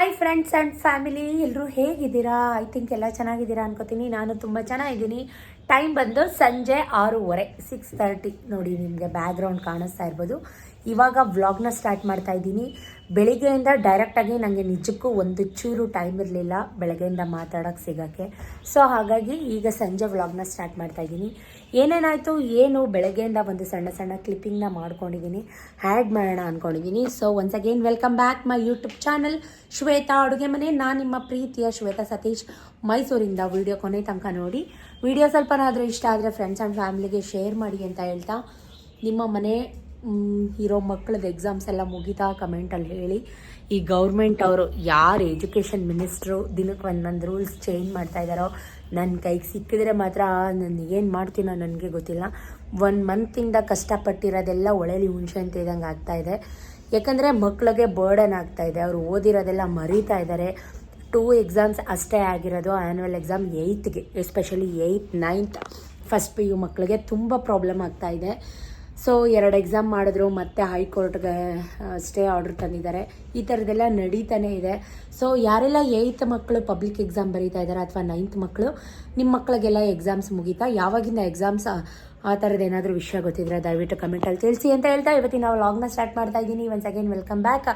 Hi friends and family ಎಲ್ಲರೂ ಹೇಗಿದ್ದೀರಾ? I think ಎಲ್ಲ ಚೆನ್ನಾಗಿದ್ದೀರಾ ಅನ್ಕೋತೀನಿ. ನಾನು ತುಂಬ ಚೆನ್ನಾಗಿದ್ದೀನಿ. ಟೈಮ್ ಬಂದು ಸಂಜೆ ಆರೂವರೆ ಸಿಕ್ಸ್ ತರ್ಟಿ ನೋಡಿ ನಿಮಗೆ ಬ್ಯಾಕ್ಗ್ರೌಂಡ್ ಕಾಣಿಸ್ತಾ ಇರ್ಬೋದು. ಇವಾಗ ವ್ಲಾಗ್ನ ಸ್ಟಾರ್ಟ್ ಮಾಡ್ತಾ ಇದ್ದೀನಿ. ಬೆಳಿಗ್ಗೆಯಿಂದ ಡೈರೆಕ್ಟಾಗಿ ನನಗೆ ನಿಜಕ್ಕೂ ಒಂದು ಚೂರು ಟೈಮ್ ಇರಲಿಲ್ಲ ಬೆಳಗ್ಗೆಯಿಂದ ಮಾತಾಡೋಕ್ಕೆ ಸಿಗೋಕ್ಕೆ. ಸೊ ಹಾಗಾಗಿ ಈಗ ಸಂಜೆ ವ್ಲಾಗ್ನ ಸ್ಟಾರ್ಟ್ ಮಾಡ್ತಾ ಇದ್ದೀನಿ. ಏನೇನಾಯಿತು, ಏನು, ಬೆಳಗ್ಗೆಯಿಂದ ಒಂದು ಸಣ್ಣ ಸಣ್ಣ ಕ್ಲಿಪ್ಪಿಂಗ್ನ ಮಾಡ್ಕೊಂಡಿದ್ದೀನಿ. ಹ್ಯಾಡ್ ಮಾಡೋಣ ಅಂದ್ಕೊಂಡಿದ್ದೀನಿ so once again welcome back my YouTube channel Shweta ಅಡುಗೆ ಮನೆ. ನಾನು ನಿಮ್ಮ ಪ್ರೀತಿಯ ಶ್ವೇತಾ ಸತೀಶ್. ಮೈಸೂರಿಂದ ವಿಡಿಯೋ ಕೊನೆ ತನಕ ನೋಡಿ. ವಿಡಿಯೋ ಸ್ವಲ್ಪನಾದರೂ ಇಷ್ಟ ಆದರೆ ಫ್ರೆಂಡ್ಸ್ ಆ್ಯಂಡ್ ಫ್ಯಾಮಿಲಿಗೆ ಶೇರ್ ಮಾಡಿ ಅಂತ ಹೇಳ್ತಾ, ನಿಮ್ಮ ಮನೆ ಇರೋ ಮಕ್ಕಳದ್ದು ಎಕ್ಸಾಮ್ಸ್ ಎಲ್ಲ ಮುಗಿತಾ ಕಮೆಂಟಲ್ಲಿ ಹೇಳಿ. ಈ ಗೌರ್ಮೆಂಟ್ ಅವರು ಯಾರು ಎಜುಕೇಷನ್ ಮಿನಿಸ್ಟ್ರು ದಿನಕ್ಕೆ ಒಂದೊಂದು ರೂಲ್ಸ್ ಚೇಂಜ್ ಮಾಡ್ತಾ ಇದ್ದಾರೋ ನನ್ನ ಕೈಗೆ ಸಿಕ್ಕಿದ್ರೆ ಮಾತ್ರ ನಾನು ಏನು ಮಾಡ್ತೀನೋ ನನಗೆ ಗೊತ್ತಿಲ್ಲ. ಒನ್ ಮಂತಿಂದ ಕಷ್ಟಪಟ್ಟಿರೋದೆಲ್ಲ ಒಳೇಲಿ ಹುಣಸೆ ಅಂತ ಇದ್ದಂಗೆ ಆಗ್ತಾಯಿದೆ ಯಾಕಂದರೆ ಮಕ್ಕಳಿಗೆ ಬರ್ಡನ್ ಆಗ್ತಾ ಇದೆ. ಅವರು ಓದಿರೋದೆಲ್ಲ ಮರೀತಾ ಇದ್ದಾರೆ ಟೂ ಎಕ್ಸಾಮ್ಸ್ ಅಷ್ಟೇ ಆಗಿರೋದು. Annual exam ಏಯ್ತ್ಗೆ especially eighth ninth first P U ಮಕ್ಕಳಿಗೆ ತುಂಬ ಪ್ರಾಬ್ಲಮ್ ಆಗ್ತಾಯಿದೆ ಸೊ ಎರಡು ಎಕ್ಸಾಮ್ ಮಾಡಿದ್ರು, ಮತ್ತೆ ಹೈಕೋರ್ಟ್ಗೆ ಸ್ಟೇ ಆರ್ಡರ್ ತಂದಿದ್ದಾರೆ. ಈ ಥರದ್ದೆಲ್ಲ ನಡೀತಾನೆ ಇದೆ. ಸೊ ಯಾರೆಲ್ಲ ಏಯ್ತ್ ಮಕ್ಕಳು ಪಬ್ಲಿಕ್ ಎಕ್ಸಾಮ್ ಬರೀತಾ ಇದ್ದಾರೆ ಅಥವಾ ನೈನ್ತ್ ಮಕ್ಕಳು ನಿಮ್ಮ ಮಕ್ಕಳಿಗೆಲ್ಲ ಎಕ್ಸಾಮ್ಸ್ ಮುಗೀತಾ? ಯಾವಾಗಿಂದ ಎಕ್ಸಾಮ್ಸ್ ಆ ಥರದ್ದು ಏನಾದರೂ ವಿಷಯ ಗೊತ್ತಿದ್ರೆ ದಯವಿಟ್ಟು ಕಮೆಂಟಲ್ಲಿ ತಿಳಿಸಿ ಅಂತ ಹೇಳ್ತಾ ಇವತ್ತಿನ ನಾವು ಲಾಗ್ನ ಸ್ಟಾರ್ಟ್ ಮಾಡ್ತಾ ಇದ್ದೀನಿ. Once again welcome back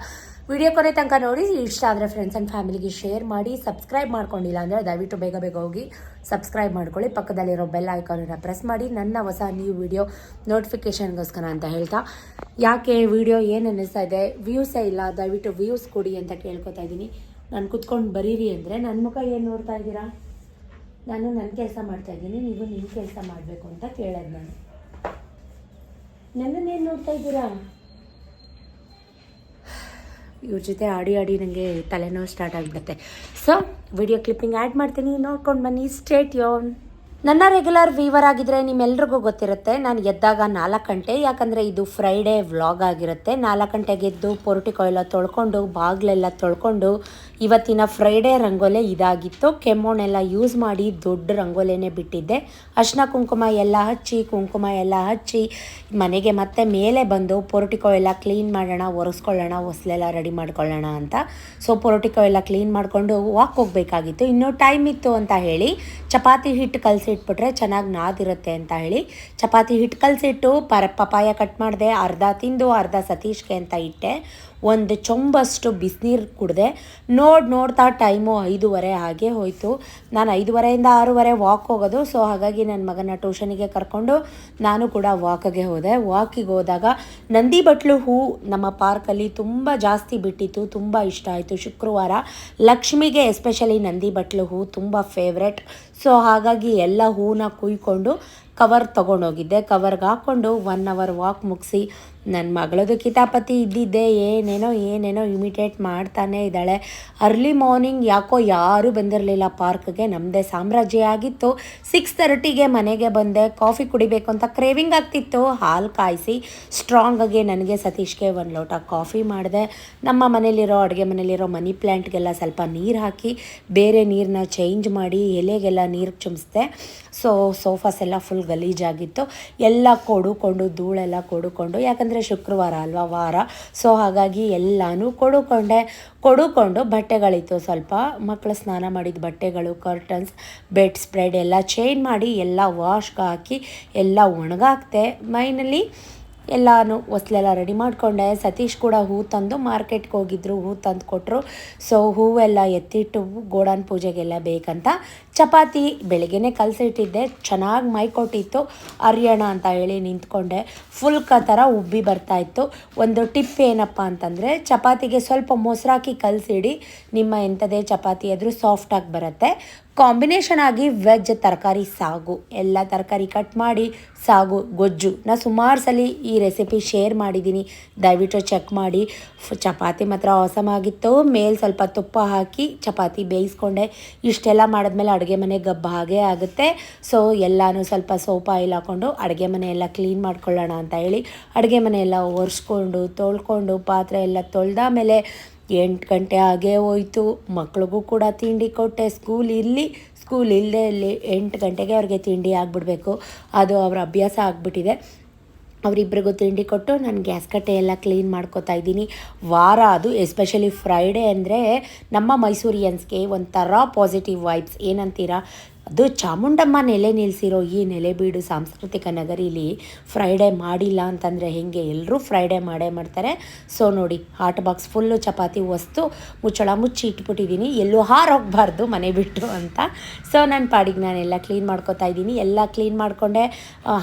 video ಕೊನೆ ತನಕ ನೋಡಿ, ಇಷ್ಟ ಆದರೆ ಫ್ರೆಂಡ್ಸ್ ಆ್ಯಂಡ್ ಫ್ಯಾಮಿಲಿಗೆ ಶೇರ್ ಮಾಡಿ ಸಬ್ಸ್ಕ್ರೈಬ್ ಮಾಡ್ಕೊಂಡಿಲ್ಲ ಅಂದರೆ ದಯವಿಟ್ಟು ಬೇಗ ಬೇಗ ಹೋಗಿ ಸಬ್ಸ್ಕ್ರೈಬ್ ಮಾಡ್ಕೊಳ್ಳಿ. ಪಕ್ಕದಲ್ಲಿರೋ ಬೆಲ್ ಐಕಾನನ್ನು ಪ್ರೆಸ್ ಮಾಡಿ, ನನ್ನ ಹೊಸ ನ್ಯೂ ವಿಡಿಯೋ ನೋಟಿಫಿಕೇಷನ್ಗೋಸ್ಕರ ಅಂತ ಹೇಳ್ತಾ. ಯಾಕೆ ವಿಡಿಯೋ ಏನು ಅನ್ನಿಸ್ತಾ ಇದೆ? ವ್ಯೂಸೇ ಇಲ್ಲ, ದಯವಿಟ್ಟು ವ್ಯೂಸ್ ಕೊಡಿ ಅಂತ ಕೇಳ್ಕೊತಾ ಇದ್ದೀನಿ ನಾನು ಕುತ್ಕೊಂಡು ಬರೀರಿ ಅಂದರೆ ನನ್ನ ಮುಖ ಏನು ನೋಡ್ತಾ ಇದ್ದೀರಾ? ನಾನು ನನ್ನ ಕೆಲಸ ಮಾಡ್ತಾ ಇದ್ದೀನಿ, ನೀವು ನಿಮ್ಮ ಕೆಲಸ ಮಾಡಬೇಕು ಅಂತ ಕೇಳೋದು ನಾನು. ನನ್ನನ್ನೇನು ನೋಡ್ತಾ ಇದ್ದೀರಾ? ಇವ್ರ ಜೊತೆ ಆಡಿ ಆಡಿ ನನಗೆ ತಲೆನೋವು ಸ್ಟಾರ್ಟ್ ಆಗಿಬಿಡುತ್ತೆ. ಸೊ ವಿಡಿಯೋ ಕ್ಲಿಪ್ಪಿಂಗ್ ಆ್ಯಡ್ ಮಾಡ್ತೀನಿ. ನೋಡ್ಕೊಂಡು ಬನ್ನಿ. ಸ್ಟೇಟ್ ಯೋನ್ ನನ್ನ ರೆಗ್ಯುಲರ್ ವೀವರ್ ಆಗಿದ್ರೆ ನಿಮ್ಮೆಲ್ರಿಗೂ ಗೊತ್ತಿರುತ್ತೆ, ನಾನು ಎದ್ದಾಗ ನಾಲ್ಕು ಗಂಟೆ, ಯಾಕಂದರೆ ಇದು ಫ್ರೈಡೇ ವ್ಲಾಗ್ ಆಗಿರುತ್ತೆ. ನಾಲ್ಕು ಗಂಟೆಗೆ ಎದ್ದು ಪೊರ್ಟಿಕೊ ಎಲ್ಲ ತೊಳ್ಕೊಂಡು ಬಾಗಿಲೆಲ್ಲ ತೊಳ್ಕೊಂಡು, ಇವತ್ತಿನ ಫ್ರೈಡೇ ರಂಗೋಲೆ ಇದಾಗಿತ್ತು. ಕೆಮ್ಮಣ್ಣೆಲ್ಲ ಯೂಸ್ ಮಾಡಿ ದೊಡ್ಡ ರಂಗೋಲೆನೇ ಬಿಟ್ಟಿದ್ದೆ. ಅರ್ಶಿನ ಕುಂಕುಮ ಎಲ್ಲ ಹಚ್ಚಿ, ಕುಂಕುಮ ಎಲ್ಲ ಹಚ್ಚಿ, ಮನೆಗೆ ಮತ್ತೆ ಮೇಲೆ ಬಂದು ಪೊರ್ಟಿಕೊ ಎಲ್ಲ ಕ್ಲೀನ್ ಮಾಡೋಣ, ಒರೆಸ್ಕೊಳ್ಳೋಣ ಹೊಸಲೆಲ್ಲ ರೆಡಿ ಮಾಡ್ಕೊಳ್ಳೋಣ ಅಂತ. ಸೊ ಪೊರ್ಟಿಕೊ ಎಲ್ಲ ಕ್ಲೀನ್ ಮಾಡಿಕೊಂಡು ವಾಕ್ ಹೋಗಬೇಕಾಗಿತ್ತು. ಇನ್ನೂ ಟೈಮ್ ಇತ್ತು ಅಂತ ಹೇಳಿ, ಚಪಾತಿ ಹಿಟ್ಟು ಕಲಸಿಟ್ಬಿಟ್ರೆ ಚೆನ್ನಾಗಿ ನಾದಿರುತ್ತೆ ಅಂತ ಹೇಳಿ ಚಪಾತಿ ಹಿಟ್ಟು ಕಲಸಿಟ್ಟು ಪರ ಪಪಾಯ ಕಟ್ ಮಾಡಿದೆ, ಅರ್ಧ ತಿಂದು ಅರ್ಧ ಸತೀಶ್ಗೆ ಅಂತ ಇಟ್ಟೆ. ಒಂದು ಚೊಂಬಷ್ಟು ಬಿಸಿನೀರು ಕುಡಿದೆ ನೋಡಿ ನೋಡ್ತಾ ಟೈಮು ಐದೂವರೆ ಹಾಗೆ ಹೋಯಿತು. ನಾನು ಐದೂವರೆಯಿಂದ ಆರೂವರೆ ವಾಕ್ ಹೋಗೋದು. ಸೊ ಹಾಗಾಗಿ ನನ್ನ ಮಗನ ಟ್ಯೂಷನಿಗೆ ಕರ್ಕೊಂಡು ನಾನು ಕೂಡ ವಾಕಿಗೆ ಹೋದೆ. ವಾಕಿಗೆ ಹೋದಾಗ ನಂದಿ ಬಟ್ಲು ಹೂ ನಮ್ಮ ಪಾರ್ಕಲ್ಲಿ ತುಂಬ ಜಾಸ್ತಿ ಬಿಟ್ಟಿತ್ತು. ತುಂಬ ಇಷ್ಟ ಆಯಿತು. ಶುಕ್ರವಾರ ಲಕ್ಷ್ಮಿಗೆ ಎಸ್ಪೆಷಲಿ ನಂದಿ ಬಟ್ಲು ಹೂ ತುಂಬ ಫೇವ್ರೆಟ್ ಸೊ ಹಾಗಾಗಿ ಎಲ್ಲ ಹೂನ ಕುಯ್ಕೊಂಡು ಕವರ್ ತೊಗೊಂಡೋಗಿದ್ದೆ. ಕವರ್ಗೆ ಹಾಕ್ಕೊಂಡು ಒನ್ ಅವರ್ ವಾಕ್ ಮುಗಿಸಿ ನನ್ನ ಮಗಳದು ಕಿತಾಪತಿ ಇದ್ದಿದ್ದೆ. ಏನೇನೋ ಏನೇನೋ ಇಮಿಟೇಟ್ ಮಾಡ್ತಾನೆ ಇದ್ದಾಳೆ. ಅರ್ಲಿ ಮಾರ್ನಿಂಗ್ ಯಾಕೋ ಯಾರೂ ಬಂದಿರಲಿಲ್ಲ. ಪಾರ್ಕ್ಗೆ ನಮ್ಮದೇ ಸಾಮ್ರಾಜ್ಯ ಆಗಿತ್ತು. ಸಿಕ್ಸ್ ತರ್ಟಿಗೆ ಮನೆಗೆ ಬಂದೆ. ಕಾಫಿ ಕುಡಿಬೇಕು ಅಂತ ಕ್ರೇವಿಂಗ್ ಆಗ್ತಿತ್ತು. ಹಾಲು ಕಾಯಿಸಿ ಸ್ಟ್ರಾಂಗಾಗಿ ನನಗೆ ಸತೀಶ್ಗೆ ಒಂದು ಲೋಟ ಕಾಫಿ ಮಾಡಿದೆ. ನಮ್ಮ ಮನೇಲಿರೋ, ಅಡುಗೆ ಮನೇಲಿರೋ ಮನಿ ಪ್ಲ್ಯಾಂಟ್ಗೆಲ್ಲ ಸ್ವಲ್ಪ ನೀರು ಹಾಕಿ, ಬೇರೆ ನೀರನ್ನ ಚೇಂಜ್ ಮಾಡಿ ಎಲೆಗೆಲ್ಲ ನೀರು ಚುಮ್ಸ್ದೆ ಸೊ ಸೋಫಾಸ್ ಎಲ್ಲ ಫುಲ್ ಗಲೀಜಾಗಿತ್ತು ಎಲ್ಲ ಕೊಡುಕೊಂಡು, ಧೂಳೆಲ್ಲ ಕೊಡುಕೊಂಡು, ಯಾಕಂದರೆ ಶುಕ್ರವಾರ ಅಲ್ವಾ, ವಾರ. ಸೊ, ಹಾಗಾಗಿ ಎಲ್ಲನೂ ಕೊಡುಕೊಂಡೆ. ಕೊಡುಕೊಂಡು ಬಟ್ಟೆಗಳಿತ್ತು ಸ್ವಲ್ಪ. ಮಕ್ಕಳು ಸ್ನಾನ ಮಾಡಿದ ಬಟ್ಟೆಗಳು ಕರ್ಟನ್ಸ್ ಬೆಡ್ ಸ್ಪ್ರೆಡ್ ಎಲ್ಲ ಚೇಂಜ್ ಮಾಡಿ, ಎಲ್ಲ ವಾಶ್ಗೆ ಹಾಕಿ, ಎಲ್ಲ ಒಣಗಾಕ್ತೆ. ಮೈನಲ್ಲಿ ಎಲ್ಲನೂ ಹೊಸ್ಲೆಲ್ಲ ರೆಡಿ ಮಾಡಿಕೊಂಡೆ. ಸತೀಶ್ ಕೂಡ ಹೂ ತಂದು ಮಾರ್ಕೆಟ್ಗೆ ಹೋಗಿದ್ರು, ಹೂ ತಂದು ಕೊಟ್ಟರು ಸೊ ಹೂವೆಲ್ಲ ಎತ್ತಿಟ್ಟು ಗೋಡನ್ ಪೂಜೆಗೆಲ್ಲ ಬೇಕಂತ ಚಪಾತಿ ಬೆಳಗ್ಗೆ ಕಲಸಿಟ್ಟಿದ್ದೆ. ಚೆನ್ನಾಗಿ ಮೈ ಕೊಟ್ಟಿತ್ತು. ಅರಿಯೋಣ ಅಂತ ಹೇಳಿ ನಿಂತ್ಕೊಂಡೆ. ಫುಲ್ ಥರ ಉಬ್ಬಿ ಬರ್ತಾ ಇತ್ತು. ಒಂದು ಟಿಪ್ ಏನಪ್ಪ ಅಂತಂದರೆ, ಚಪಾತಿಗೆ ಸ್ವಲ್ಪ ಮೊಸರಾಕಿ ಕಲಸಿಡಿ. ನಿಮ್ಮ ಎಂಥದೇ ಚಪಾತಿ ಆದರೂ ಸಾಫ್ಟಾಗಿ ಬರುತ್ತೆ. ಕಾಂಬಿನೇಷನ್ ಆಗಿ ವೆಜ್, ತರಕಾರಿ, ಸಾಗು. ಎಲ್ಲ ತರಕಾರಿ ಕಟ್ ಮಾಡಿ ಸಾಗು, ಗೊಜ್ಜು. ನಾ ಸುಮಾರು ಸಲ ಈ ರೆಸಿಪಿ ಶೇರ್ ಮಾಡಿದ್ದೀನಿ ದಯವಿಟ್ಟು ಚೆಕ್ ಮಾಡಿ. ಚಪಾತಿ ಮಾತ್ರ ಆಗಿತ್ತು. ಮೇಲೆ ಸ್ವಲ್ಪ ತುಪ್ಪ ಹಾಕಿ ಚಪಾತಿ ಬೇಯಿಸ್ಕೊಂಡೆ. ಇಷ್ಟೆಲ್ಲ ಮಾಡಿದ್ಮೇಲೆ ಅಡುಗೆ ಮನೆ ಗಬ್ಬ ಹಾಗೆ ಆಗುತ್ತೆ. ಸೊ ಎಲ್ಲನೂ ಸ್ವಲ್ಪ ಸೋಪ್ ಆಯಿಲ್ ಹಾಕ್ಕೊಂಡು ಅಡುಗೆ ಮನೆಯೆಲ್ಲ ಕ್ಲೀನ್ ಮಾಡ್ಕೊಳ್ಳೋಣ ಅಂತ ಹೇಳಿ ಅಡುಗೆ ಮನೆಯೆಲ್ಲ ಒರೆಸ್ಕೊಂಡು, ತೊಳ್ಕೊಂಡು, ಪಾತ್ರೆ ಎಲ್ಲ ತೊಳೆದಾಮೇಲೆ ಎಂಟು ಗಂಟೆ ಹಾಗೆ ಹೋಯ್ತು. ಮಕ್ಳಿಗೂ ಕೂಡ ತಿಂಡಿ ಕೊಟ್ಟೆ. ಸ್ಕೂಲ್ ಇಲ್ಲಿ ಸ್ಕೂಲ್ ಇಲ್ಲದೆ ಇಲ್ಲಿ ಎಂಟು ಗಂಟೆಗೆ ಅವ್ರಿಗೆ ತಿಂಡಿ ಆಗಿಬಿಡ್ಬೇಕು. ಅದು ಅವರ ಅಭ್ಯಾಸ ಆಗಿಬಿಟ್ಟಿದೆ. ಅವರಿಬ್ಬರಿಗೂ ತಿಂಡಿ ಕೊಟ್ಟು ನಾನು ಗ್ಯಾಸ್ ಕಟ್ಟೆ ಎಲ್ಲ ಕ್ಲೀನ್ ಮಾಡ್ಕೋತಾ ಇದ್ದೀನಿ. ವಾರ ಅದು ಎಸ್ಪೆಷಲಿ ಫ್ರೈಡೇ ಅಂದರೆ ನಮ್ಮ ಮೈಸೂರಿಯನ್ಸ್ಗೆ ಒಂಥರ ಪಾಸಿಟಿವ್ ವೈಬ್ಸ್ ಏನಂತೀರಾ? ಅದು ಚಾಮುಂಡಮ್ಮ ನೆಲೆ ನಿಲ್ಲಿಸಿರೋ ಈ ನೆಲೆಬೀಡು ಸಾಂಸ್ಕೃತಿಕ ನಗರಿಲಿ ಫ್ರೈಡೇ ಮಾಡಿಲ್ಲ ಅಂತಂದರೆ ಹೇಗೆ? ಎಲ್ಲರೂ ಫ್ರೈಡೇ ಮಾಡೇ ಮಾಡ್ತಾರೆ. ಸೊ ನೋಡಿ ಹಾಟ್ ಬಾಕ್ಸ್ ಫುಲ್ಲು ಚಪಾತಿ, ವಸ್ತು, ಮುಚ್ಚಳ ಮುಚ್ಚಿ ಇಟ್ಬಿಟ್ಟಿದ್ದೀನಿ ಎಲ್ಲೂ ಹಾರೋಗಬಾರ್ದು ಮನೆ ಬಿಟ್ಟು ಅಂತ. ಸೊ ನನ್ನ ಪಾಡಿಗೆ ನಾನೆಲ್ಲ ಕ್ಲೀನ್ ಮಾಡ್ಕೊತಾ ಇದ್ದೀನಿ. ಎಲ್ಲ ಕ್ಲೀನ್ ಮಾಡಿಕೊಂಡೆ.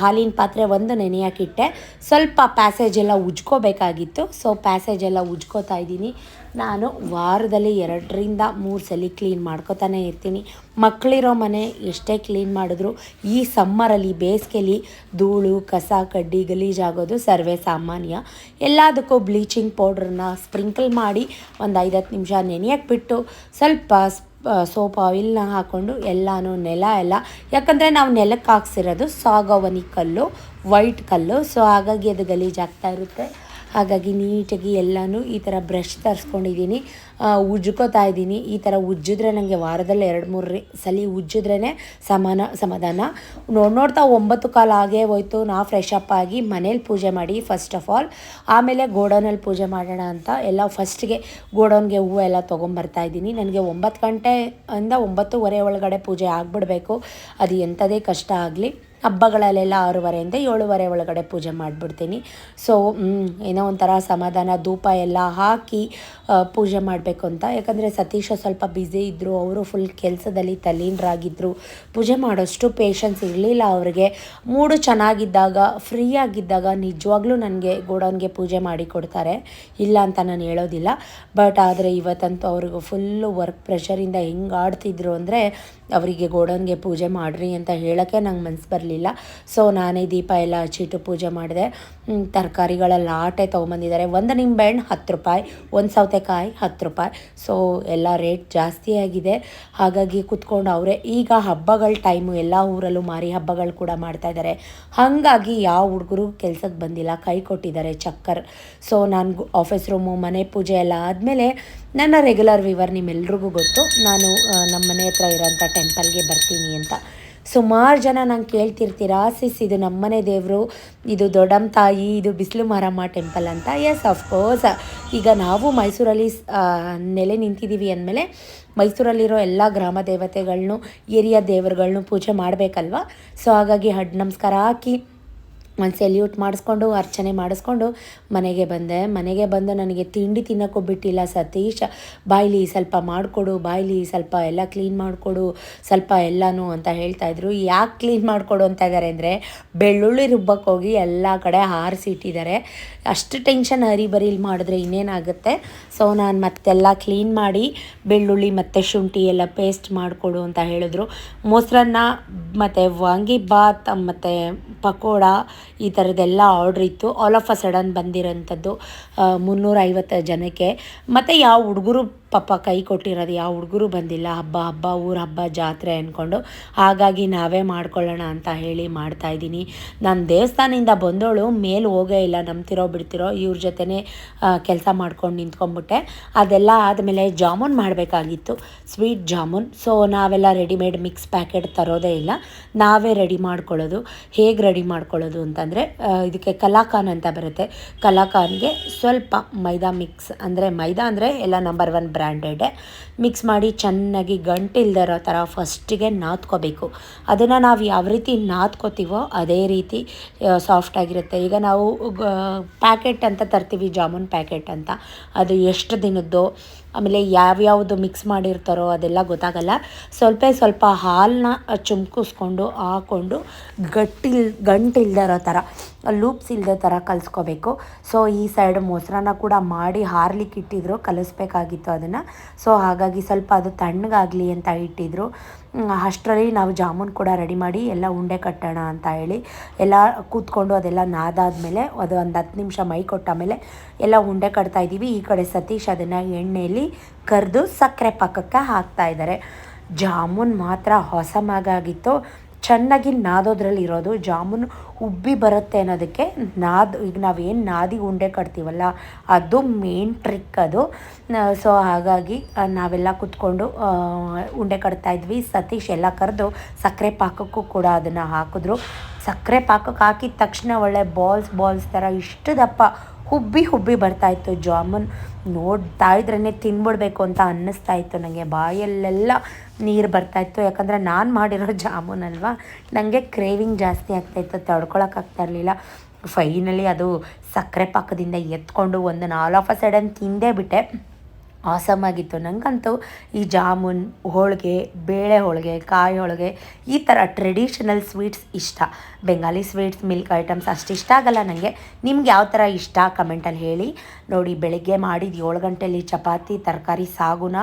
ಹಾಲಿನ ಪಾತ್ರೆ ಒಂದು ನೆನೆಯಾಕಿಟ್ಟೆ ಸ್ವಲ್ಪ ಪ್ಯಾಸೇಜ್ ಎಲ್ಲ ಉಜ್ಕೋಬೇಕಾಗಿತ್ತು. ಸೊ ಪ್ಯಾಸೇಜ್ ಎಲ್ಲ ಉಜ್ಕೋತಾ ಇದ್ದೀನಿ. ನಾನು ವಾರದಲ್ಲಿ ಎರಡರಿಂದ ಮೂರು ಸಲ ಕ್ಲೀನ್ ಮಾಡ್ಕೋತಾನೆ ಇರ್ತೀನಿ. ಮಕ್ಕಳಿರೋ ಮನೆ ಎಷ್ಟೇ ಕ್ಲೀನ್ ಮಾಡಿದ್ರು ಈ ಸಮ್ಮರಲ್ಲಿ ಬೇಸಿಗೆಲಿ ಧೂಳು, ಕಸ, ಕಡ್ಡಿ ಗಲೀಜಾಗೋದು ಸರ್ವೇ ಸಾಮಾನ್ಯ. ಎಲ್ಲದಕ್ಕೂ ಬ್ಲೀಚಿಂಗ್ ಪೌಡ್ರನ್ನ ಸ್ಪ್ರಿಂಕಲ್ ಮಾಡಿ ಒಂದು ಐದತ್ತು ನಿಮಿಷ ನೆನೆಯಕ್ಕೆ ಬಿಟ್ಟು ಸ್ವಲ್ಪ ಸೋಪ್ ಆಯಿಲ್ನ ಹಾಕ್ಕೊಂಡು ಎಲ್ಲನೂ ನೆಲ ಎಲ್ಲ. ಯಾಕಂದರೆ ನಾವು ನೆಲಕ್ಕೆ ಹಾಕ್ಸಿರೋದು ಸಾಗವನಿ ಕಲ್ಲು ವೈಟ್ ಕಲ್ಲು. ಸೊ ಹಾಗಾಗಿ ಅದು ಗಲೀಜಾಗ್ತಾ ಇರುತ್ತೆ. ಹಾಗಾಗಿ ನೀಟಾಗಿ ಎಲ್ಲನೂ ಈ ಥರ ಬ್ರಷ್ ತರಿಸ್ಕೊಂಡಿದ್ದೀನಿ. ಉಜ್ಕೋತಾ ಇದ್ದೀನಿ. ಈ ಥರ ಉಜ್ಜಿದ್ರೆ ನನಗೆ ವಾರದಲ್ಲಿ ಎರಡು, ಮೂರು ಸಲ ಉಜ್ಜಿದ್ರೇ ಸಮಾನ, ಸಮಾಧಾನ. ನೋಡಿ ನೋಡ್ತಾ ಒಂಬತ್ತು ಕಾಲ ಆಗೇ ಹೋಯ್ತು. ನಾ ಫ್ರೆಶ್ ಅಪ್ ಆಗಿ ಮನೇಲಿ ಪೂಜೆ ಮಾಡಿ ಫಸ್ಟ್ ಆಫ್ ಆಲ್ ಆಮೇಲೆ ಗೋಡೌನಲ್ಲಿ ಪೂಜೆ ಮಾಡೋಣ ಅಂತ ಎಲ್ಲ ಫಸ್ಟ್ಗೆ ಗೋಡೌನ್ಗೆ ಹೂವು ಎಲ್ಲ ತೊಗೊಂಬರ್ತಾ ಇದ್ದೀನಿ. ನನಗೆ ಒಂಬತ್ತು ಗಂಟೆಯಿಂದ ಒಂಬತ್ತುವರೆ ಒಳಗಡೆ ಪೂಜೆ ಆಗಿಬಿಡಬೇಕು. ಅದು ಎಂಥದೇ ಕಷ್ಟ ಆಗಲಿ. ಹಬ್ಬಗಳಲ್ಲೆಲ್ಲ ಆರೂವರೆಯಿಂದ ಏಳುವರೆ ಒಳಗಡೆ ಪೂಜೆ ಮಾಡಿಬಿಡ್ತೀನಿ. ಸೊ ಏನೋ ಒಂಥರ ಸಮಾಧಾನ ಧೂಪ ಎಲ್ಲ ಹಾಕಿ ಪೂಜೆ ಮಾಡಬೇಕು ಅಂತ. ಯಾಕಂದರೆ ಸತೀಶ ಸ್ವಲ್ಪ ಬ್ಯುಸಿ ಇದ್ದರು ಅವರು ಫುಲ್ ಕೆಲಸದಲ್ಲಿ ತಲೀನರಾಗಿದ್ದರು ಪೂಜೆ ಮಾಡೋಷ್ಟು ಪೇಷನ್ಸ್ ಇರಲಿಲ್ಲ ಅವ್ರಿಗೆ. ಮೂಡು ಚೆನ್ನಾಗಿದ್ದಾಗ ಫ್ರೀ ಆಗಿದ್ದಾಗ ನಿಜವಾಗ್ಲೂ ನನಗೆ ಗೋಡೌನ್ಗೆ ಪೂಜೆ ಮಾಡಿ ಕೊಡ್ತಾರೆ. ಇಲ್ಲ ಅಂತ ನಾನು ಹೇಳೋದಿಲ್ಲ. ಬಟ್ ಆದರೆ ಇವತ್ತಂತೂ ಅವ್ರಿಗೆ ಫುಲ್ಲು ವರ್ಕ್ ಪ್ರೆಷರಿಂದ ಹೆಂಗೆ ಆಡ್ತಿದ್ರು ಅಂದರೆ ಅವರಿಗೆ ಗೋಡೌನ್ಗೆ ಪೂಜೆ ಮಾಡಿರಿ ಅಂತ ಹೇಳೋಕ್ಕೆ ನಂಗೆ ಮನಸ್ಸು ಬರಲಿಲ್ಲ. ಸೊ ನಾನೇ ದೀಪ ಎಲ್ಲ ಹಚ್ಚಿಟ್ಟು ಪೂಜೆ ಮಾಡಿದೆ. ತರಕಾರಿಗಳೆಲ್ಲ ಆಟೆ ತೊಗೊಂಬಂದಿದ್ದಾರೆ. ಒಂದು ನಿಂಬೆಹಣ್ಣು ಹತ್ತು ರೂಪಾಯಿ, ಒಂದು ಸೌತೆಕಾಯಿ ಹತ್ತು ರೂಪಾಯಿ. ಸೊ ಎಲ್ಲ ರೇಟ್ ಜಾಸ್ತಿ ಆಗಿದೆ. ಹಾಗಾಗಿ ಕುತ್ಕೊಂಡು ಅವರೇ, ಈಗ ಹಬ್ಬಗಳ ಟೈಮು ಎಲ್ಲ ಊರಲ್ಲೂ ಮಾರಿ ಹಬ್ಬಗಳು ಕೂಡ ಮಾಡ್ತಾ ಇದ್ದಾರೆ ಹಾಗಾಗಿ ಯಾವ ಹುಡುಗರು ಕೆಲ್ಸಕ್ಕೆ ಬಂದಿಲ್ಲ, ಕೈ ಕೊಟ್ಟಿದ್ದಾರೆ ಚಕ್ಕರ್. ಸೊ ನಾನು ಆಫೀಸ್ ರೂಮು ಮನೆ ಪೂಜೆ ಎಲ್ಲ ಆದಮೇಲೆ ನನ್ನ ರೆಗ್ಯುಲರ್ ವಿವರ್ ನಿಮ್ಮೆಲ್ರಿಗೂ ಗೊತ್ತು. ನಾನು ನಮ್ಮ ಮನೆ ಹತ್ರ ಇರೋಂಥ ಟೆಂಪಲ್ಗೆ ಬರ್ತೀನಿ ಅಂತ. ಸುಮಾರು ಜನ ನಂಗೆ ಕೇಳ್ತಿರ್ತೀರಾ ಸಿಸ್ ಇದು ನಮ್ಮನೆ ದೇವರು, ಇದು ದೊಡ್ಡಮ್ಮ ತಾಯಿ, ಇದು ಬಿಸಿಲು ಮಾರಮ್ಮ ಟೆಂಪಲ್ ಅಂತ. ಎಸ್ ಅಫ್ಕೋರ್ಸ್ ಈಗ ನಾವು ಮೈಸೂರಲ್ಲಿ ನೆಲೆ ನಿಂತಿದ್ದೀವಿ ಅಂದಮೇಲೆ ಮೈಸೂರಲ್ಲಿರೋ ಎಲ್ಲ ಗ್ರಾಮ ದೇವತೆಗಳನ್ನೂ ಏರಿಯಾ ದೇವರುಗಳನ್ನೂ ಪೂಜೆ ಮಾಡಬೇಕಲ್ವ? ಸೊ ಹಾಗಾಗಿ ಹಡ್, ನಮಸ್ಕಾರ ಹಾಕಿ ಒಂದು ಸೆಲ್ಯೂಟ್ ಮಾಡಿಸ್ಕೊಂಡು, ಅರ್ಚನೆ ಮಾಡಿಸ್ಕೊಂಡು ಮನೆಗೆ ಬಂದೆ. ಮನೆಗೆ ಬಂದು ನನಗೆ ತಿಂಡಿ ತಿನ್ನೋಕ್ಕೂ ಬಿಟ್ಟಿಲ್ಲ ಸತೀಶ್. ಬಾಯಿಲಿ ಸ್ವಲ್ಪ ಮಾಡಿಕೊಡು, ಬಾಯಿಲಿ ಸ್ವಲ್ಪ ಎಲ್ಲ ಕ್ಲೀನ್ ಮಾಡಿಕೊಡು, ಸ್ವಲ್ಪ ಎಲ್ಲನೂ ಅಂತ ಹೇಳ್ತಾಯಿದ್ರು ಯಾಕೆ ಕ್ಲೀನ್ ಮಾಡಿಕೊಡು ಅಂತ ಇದ್ದಾರೆ ಅಂದರೆ, ಬೆಳ್ಳುಳ್ಳಿ ರುಬ್ಬಕ್ಕೆ ಹೋಗಿ ಎಲ್ಲ ಕಡೆ ಹಾರಿಸಿಟ್ಟಿದ್ದಾರೆ ಅಷ್ಟು ಟೆನ್ಷನ್ ಹರಿಬರಿಲಿ ಮಾಡಿದ್ರೆ ಇನ್ನೇನಾಗುತ್ತೆ? ಸೊ ನಾನು ಮತ್ತೆಲ್ಲ ಕ್ಲೀನ್ ಮಾಡಿ, ಬೆಳ್ಳುಳ್ಳಿ ಮತ್ತು ಶುಂಠಿ ಎಲ್ಲ ಪೇಸ್ಟ್ ಮಾಡಿಕೊಡು ಅಂತ ಹೇಳಿದ್ರು. ಮೊಸರನ್ನ ಮತ್ತು ವಾಂಗಿಬಾತ್ ಮತ್ತು ಪಕೋಡ ಈ ಥರದ್ದೆಲ್ಲ ಆರ್ಡ್ರ್ ಇತ್ತು. ಆಲ್ ಆಫ್ ಅ ಸಡನ್ ಬಂದಿರೋಂಥದ್ದು ಮುನ್ನೂರೈವತ್ತು ಜನಕ್ಕೆ. ಮತ್ತು ಯಾವ ಹುಡುಗರು ಪಾಪ ಕೈ ಕೊಟ್ಟಿರೋದು ಯಾವ ಹುಡುಗರು ಬಂದಿಲ್ಲ, ಹಬ್ಬ ಹಬ್ಬ, ಊರ, ಹಬ್ಬ, ಜಾತ್ರೆ ಅಂದ್ಕೊಂಡು ಹಾಗಾಗಿ ನಾವೇ ಮಾಡ್ಕೊಳ್ಳೋಣ ಅಂತ ಹೇಳಿ ಮಾಡ್ತಾಯಿದ್ದೀನಿ ನಾನು ದೇವಸ್ಥಾನದಿಂದ ಬಂದವಳು ಮೇಲೆ ಹೋಗೇ ಇಲ್ಲ, ನಂಬ್ತಿರೋ, ಬಿಡ್ತಿರೋ, ಇವ್ರ ಜೊತೆನೇ ಕೆಲಸ ಮಾಡ್ಕೊಂಡು ನಿಂತ್ಕೊಂಡ್ಬಿಟ್ಟೆ ಅದೆಲ್ಲ ಆದಮೇಲೆ ಜಾಮೂನ್ ಮಾಡಬೇಕಾಗಿತ್ತು, ಸ್ವೀಟ್ ಜಾಮೂನ್. ಸೊ ನಾವೆಲ್ಲ ರೆಡಿಮೇಡ್ ಮಿಕ್ಸ್ ಪ್ಯಾಕೆಟ್ ತರೋದೇ ಇಲ್ಲ. ನಾವೇ ರೆಡಿ ಮಾಡ್ಕೊಳ್ಳೋದು. ಹೇಗೆ ರೆಡಿ ಮಾಡ್ಕೊಳ್ಳೋದು ಅಂತಂದರೆ ಇದಕ್ಕೆ ಕಲಾಕಾನ್ ಅಂತ ಬರುತ್ತೆ. ಕಲಾಕಾನ್ಗೆ ಸ್ವಲ್ಪ ಮೈದಾ ಮಿಕ್ಸ್ ಅಂದರೆ ಮೈದಾ ಅಂದರೆ ಎಲ್ಲ ನಂಬರ್ ಒನ್ ബ്രാൻഡഡ്. ಮಿಕ್ಸ್ ಮಾಡಿ ಚೆನ್ನಾಗಿ ಗಂಟಿಲ್ದಿರೋ ಥರ ಫಸ್ಟಿಗೆ ನಾದ್ಕೋಬೇಕು. ಅದನ್ನು ನಾವು ಯಾವ ರೀತಿ ನಾದ್ಕೋತೀವೋ ಅದೇ ರೀತಿ ಸಾಫ್ಟಾಗಿರುತ್ತೆ ಈಗ ನಾವು ಪ್ಯಾಕೆಟ್ ಅಂತ ತರ್ತೀವಿ, ಜಾಮೂನ್ ಪ್ಯಾಕೆಟ್ ಅಂತ. ಅದು ಎಷ್ಟು ದಿನದ್ದು, ಆಮೇಲೆ ಯಾವ್ಯಾವುದು ಮಿಕ್ಸ್ ಮಾಡಿರ್ತಾರೋ ಅದೆಲ್ಲ ಗೊತ್ತಾಗಲ್ಲ. ಸ್ವಲ್ಪ ಸ್ವಲ್ಪ ಹಾಲನ್ನ ಚುಮ್ಕಿಸ್ಕೊಂಡು ಹಾಕ್ಕೊಂಡು ಗಟ್ಟಿಲ್ ಗಂಟಿಲ್ದಿರೋ ಥರ ಲೂಪ್ಸ್ ಇಲ್ಲದೆ ಥರ ಕಲಿಸ್ಕೋಬೇಕು. ಸೊ ಈ ಸೈಡ್ ಮೊಸರನ್ನ ಕೂಡ ಮಾಡಿ ಹಾರ್ಲಿಕ್ಕೆ ಇಟ್ಟಿದ್ರು ಕಲಿಸ್ಬೇಕಾಗಿತ್ತು ಅದನ್ನು. ಸೊ ಹಾಗಾಗಿ ಸ್ವಲ್ಪ ಅದು ತಣ್ಣಗಾಗಲಿ ಅಂತ ಇಟ್ಟಿದ್ರು. ಅಷ್ಟರಲ್ಲಿ ನಾವು ಜಾಮೂನ್ ಕೂಡ ರೆಡಿ ಮಾಡಿ ಎಲ್ಲ ಉಂಡೆ ಕಟ್ಟೋಣ ಅಂತ ಹೇಳಿ ಎಲ್ಲ ಕೂತ್ಕೊಂಡು ಅದೆಲ್ಲ ನಾದಾದಮೇಲೆ ಅದು ಒಂದು ಹತ್ತು ನಿಮಿಷ ಮೈ ಕೊಟ್ಟ ಮೇಲೆ ಎಲ್ಲ ಉಂಡೆ ಕಟ್ತಾ ಇದ್ದೀವಿ. ಈ ಕಡೆ ಸತೀಶ್ ಅದನ್ನು ಎಣ್ಣೆಯಲ್ಲಿ ಕರೆದು ಸಕ್ಕರೆ ಪಾಕಕ್ಕೆ ಹಾಕ್ತಾ ಇದ್ದಾರೆ ಜಾಮೂನ್ ಮಾತ್ರ ಹೊಸ ಮಗಾಗಿತ್ತು. ಚೆನ್ನಾಗಿ ನಾದೋದ್ರಲ್ಲಿ ಇರೋದು, ಜಾಮೂನು ಉಬ್ಬಿ ಬರುತ್ತೆ ಅನ್ನೋದಕ್ಕೆ ನಾದ್, ಈಗ ನಾವೇನು ನಾದಿ ಉಂಡೆ ಕಟ್ತೀವಲ್ಲ, ಅದು ಮೇನ್ ಟ್ರಿಕ್ ಅದು. ಸೊ ಹಾಗಾಗಿ ನಾವೆಲ್ಲ ಕುತ್ಕೊಂಡು ಉಂಡೆ ಕಟ್ತಾ ಇದ್ವಿ. ಸತೀಶ್ ಎಲ್ಲ ಕರೆದು ಸಕ್ಕರೆ ಪಾಕಕ್ಕೂ ಕೂಡ ಅದನ್ನು ಹಾಕಿದ್ರು. ಸಕ್ಕರೆ ಪಾಕಕ್ಕೆ ಹಾಕಿದ ತಕ್ಷಣ ಒಳ್ಳೆ ಬಾಲ್ಸ್ ಬಾಲ್ಸ್ ಥರ ಇಷ್ಟು ದಪ್ಪ ಹುಬ್ಬಿ ಹುಬ್ಬಿ ಬರ್ತಾಯಿತ್ತು ಜಾಮೂನ್ ನೋಡ್ತಾ ಇದ್ರೇ ತಿನ್ಬಿಡ್ಬೇಕು ಅಂತ ಅನ್ನಿಸ್ತಾ ಇತ್ತು ನನಗೆ ಬಾಯಲ್ಲೆಲ್ಲ ನೀರು ಬರ್ತಾಯಿತ್ತು ಯಾಕಂದರೆ ನಾನು ಮಾಡಿರೋ ಜಾಮೂನ್ ಅಲ್ವಾ ನನಗೆ ಕ್ರೇವಿಂಗ್ ಜಾಸ್ತಿ ಆಗ್ತಾಯಿತ್ತು ತಡ್ಕೊಳಕ್ಕಾಗ್ತಾ ಇರಲಿಲ್ಲ. ಫೈನಲಿ ಅದು ಸಕ್ಕರೆ ಪಾಕದಿಂದ ಎತ್ಕೊಂಡು ಒಂದು ನಾಲ್ ಆಫ್ ಅ ಸಡನ್ ತಿಂದೇ ಬಿಟ್ಟೆ. ಆಸಮ್ ಆಗಿತ್ತು ನನಗಂತೂ ಈ ಜಾಮೂನ್, ಹೋಳಿಗೆ, ಬೇಳೆ ಹೋಳಿಗೆ, ಕಾಯಿ ಹೋಳಿಗೆ ಈ ಥರ ಟ್ರೆಡಿಷನಲ್ ಸ್ವೀಟ್ಸ್ ಇಷ್ಟ. ಬೆಂಗಾಲಿ ಸ್ವೀಟ್ಸ್ ಮಿಲ್ಕ್ ಐಟಮ್ಸ್ ಅಷ್ಟು ಇಷ್ಟ ಆಗಲ್ಲ ನನಗೆ ನಿಮ್ಗೆ ಯಾವ ಥರ ಇಷ್ಟ? ಕಮೆಂಟಲ್ಲಿ ಹೇಳಿ. ನೋಡಿ, ಬೆಳಿಗ್ಗೆ ಮಾಡಿದ ಏಳು ಗಂಟೆಯಲ್ಲಿ ಚಪಾತಿ, ತರಕಾರಿ, ಸಾಗುನ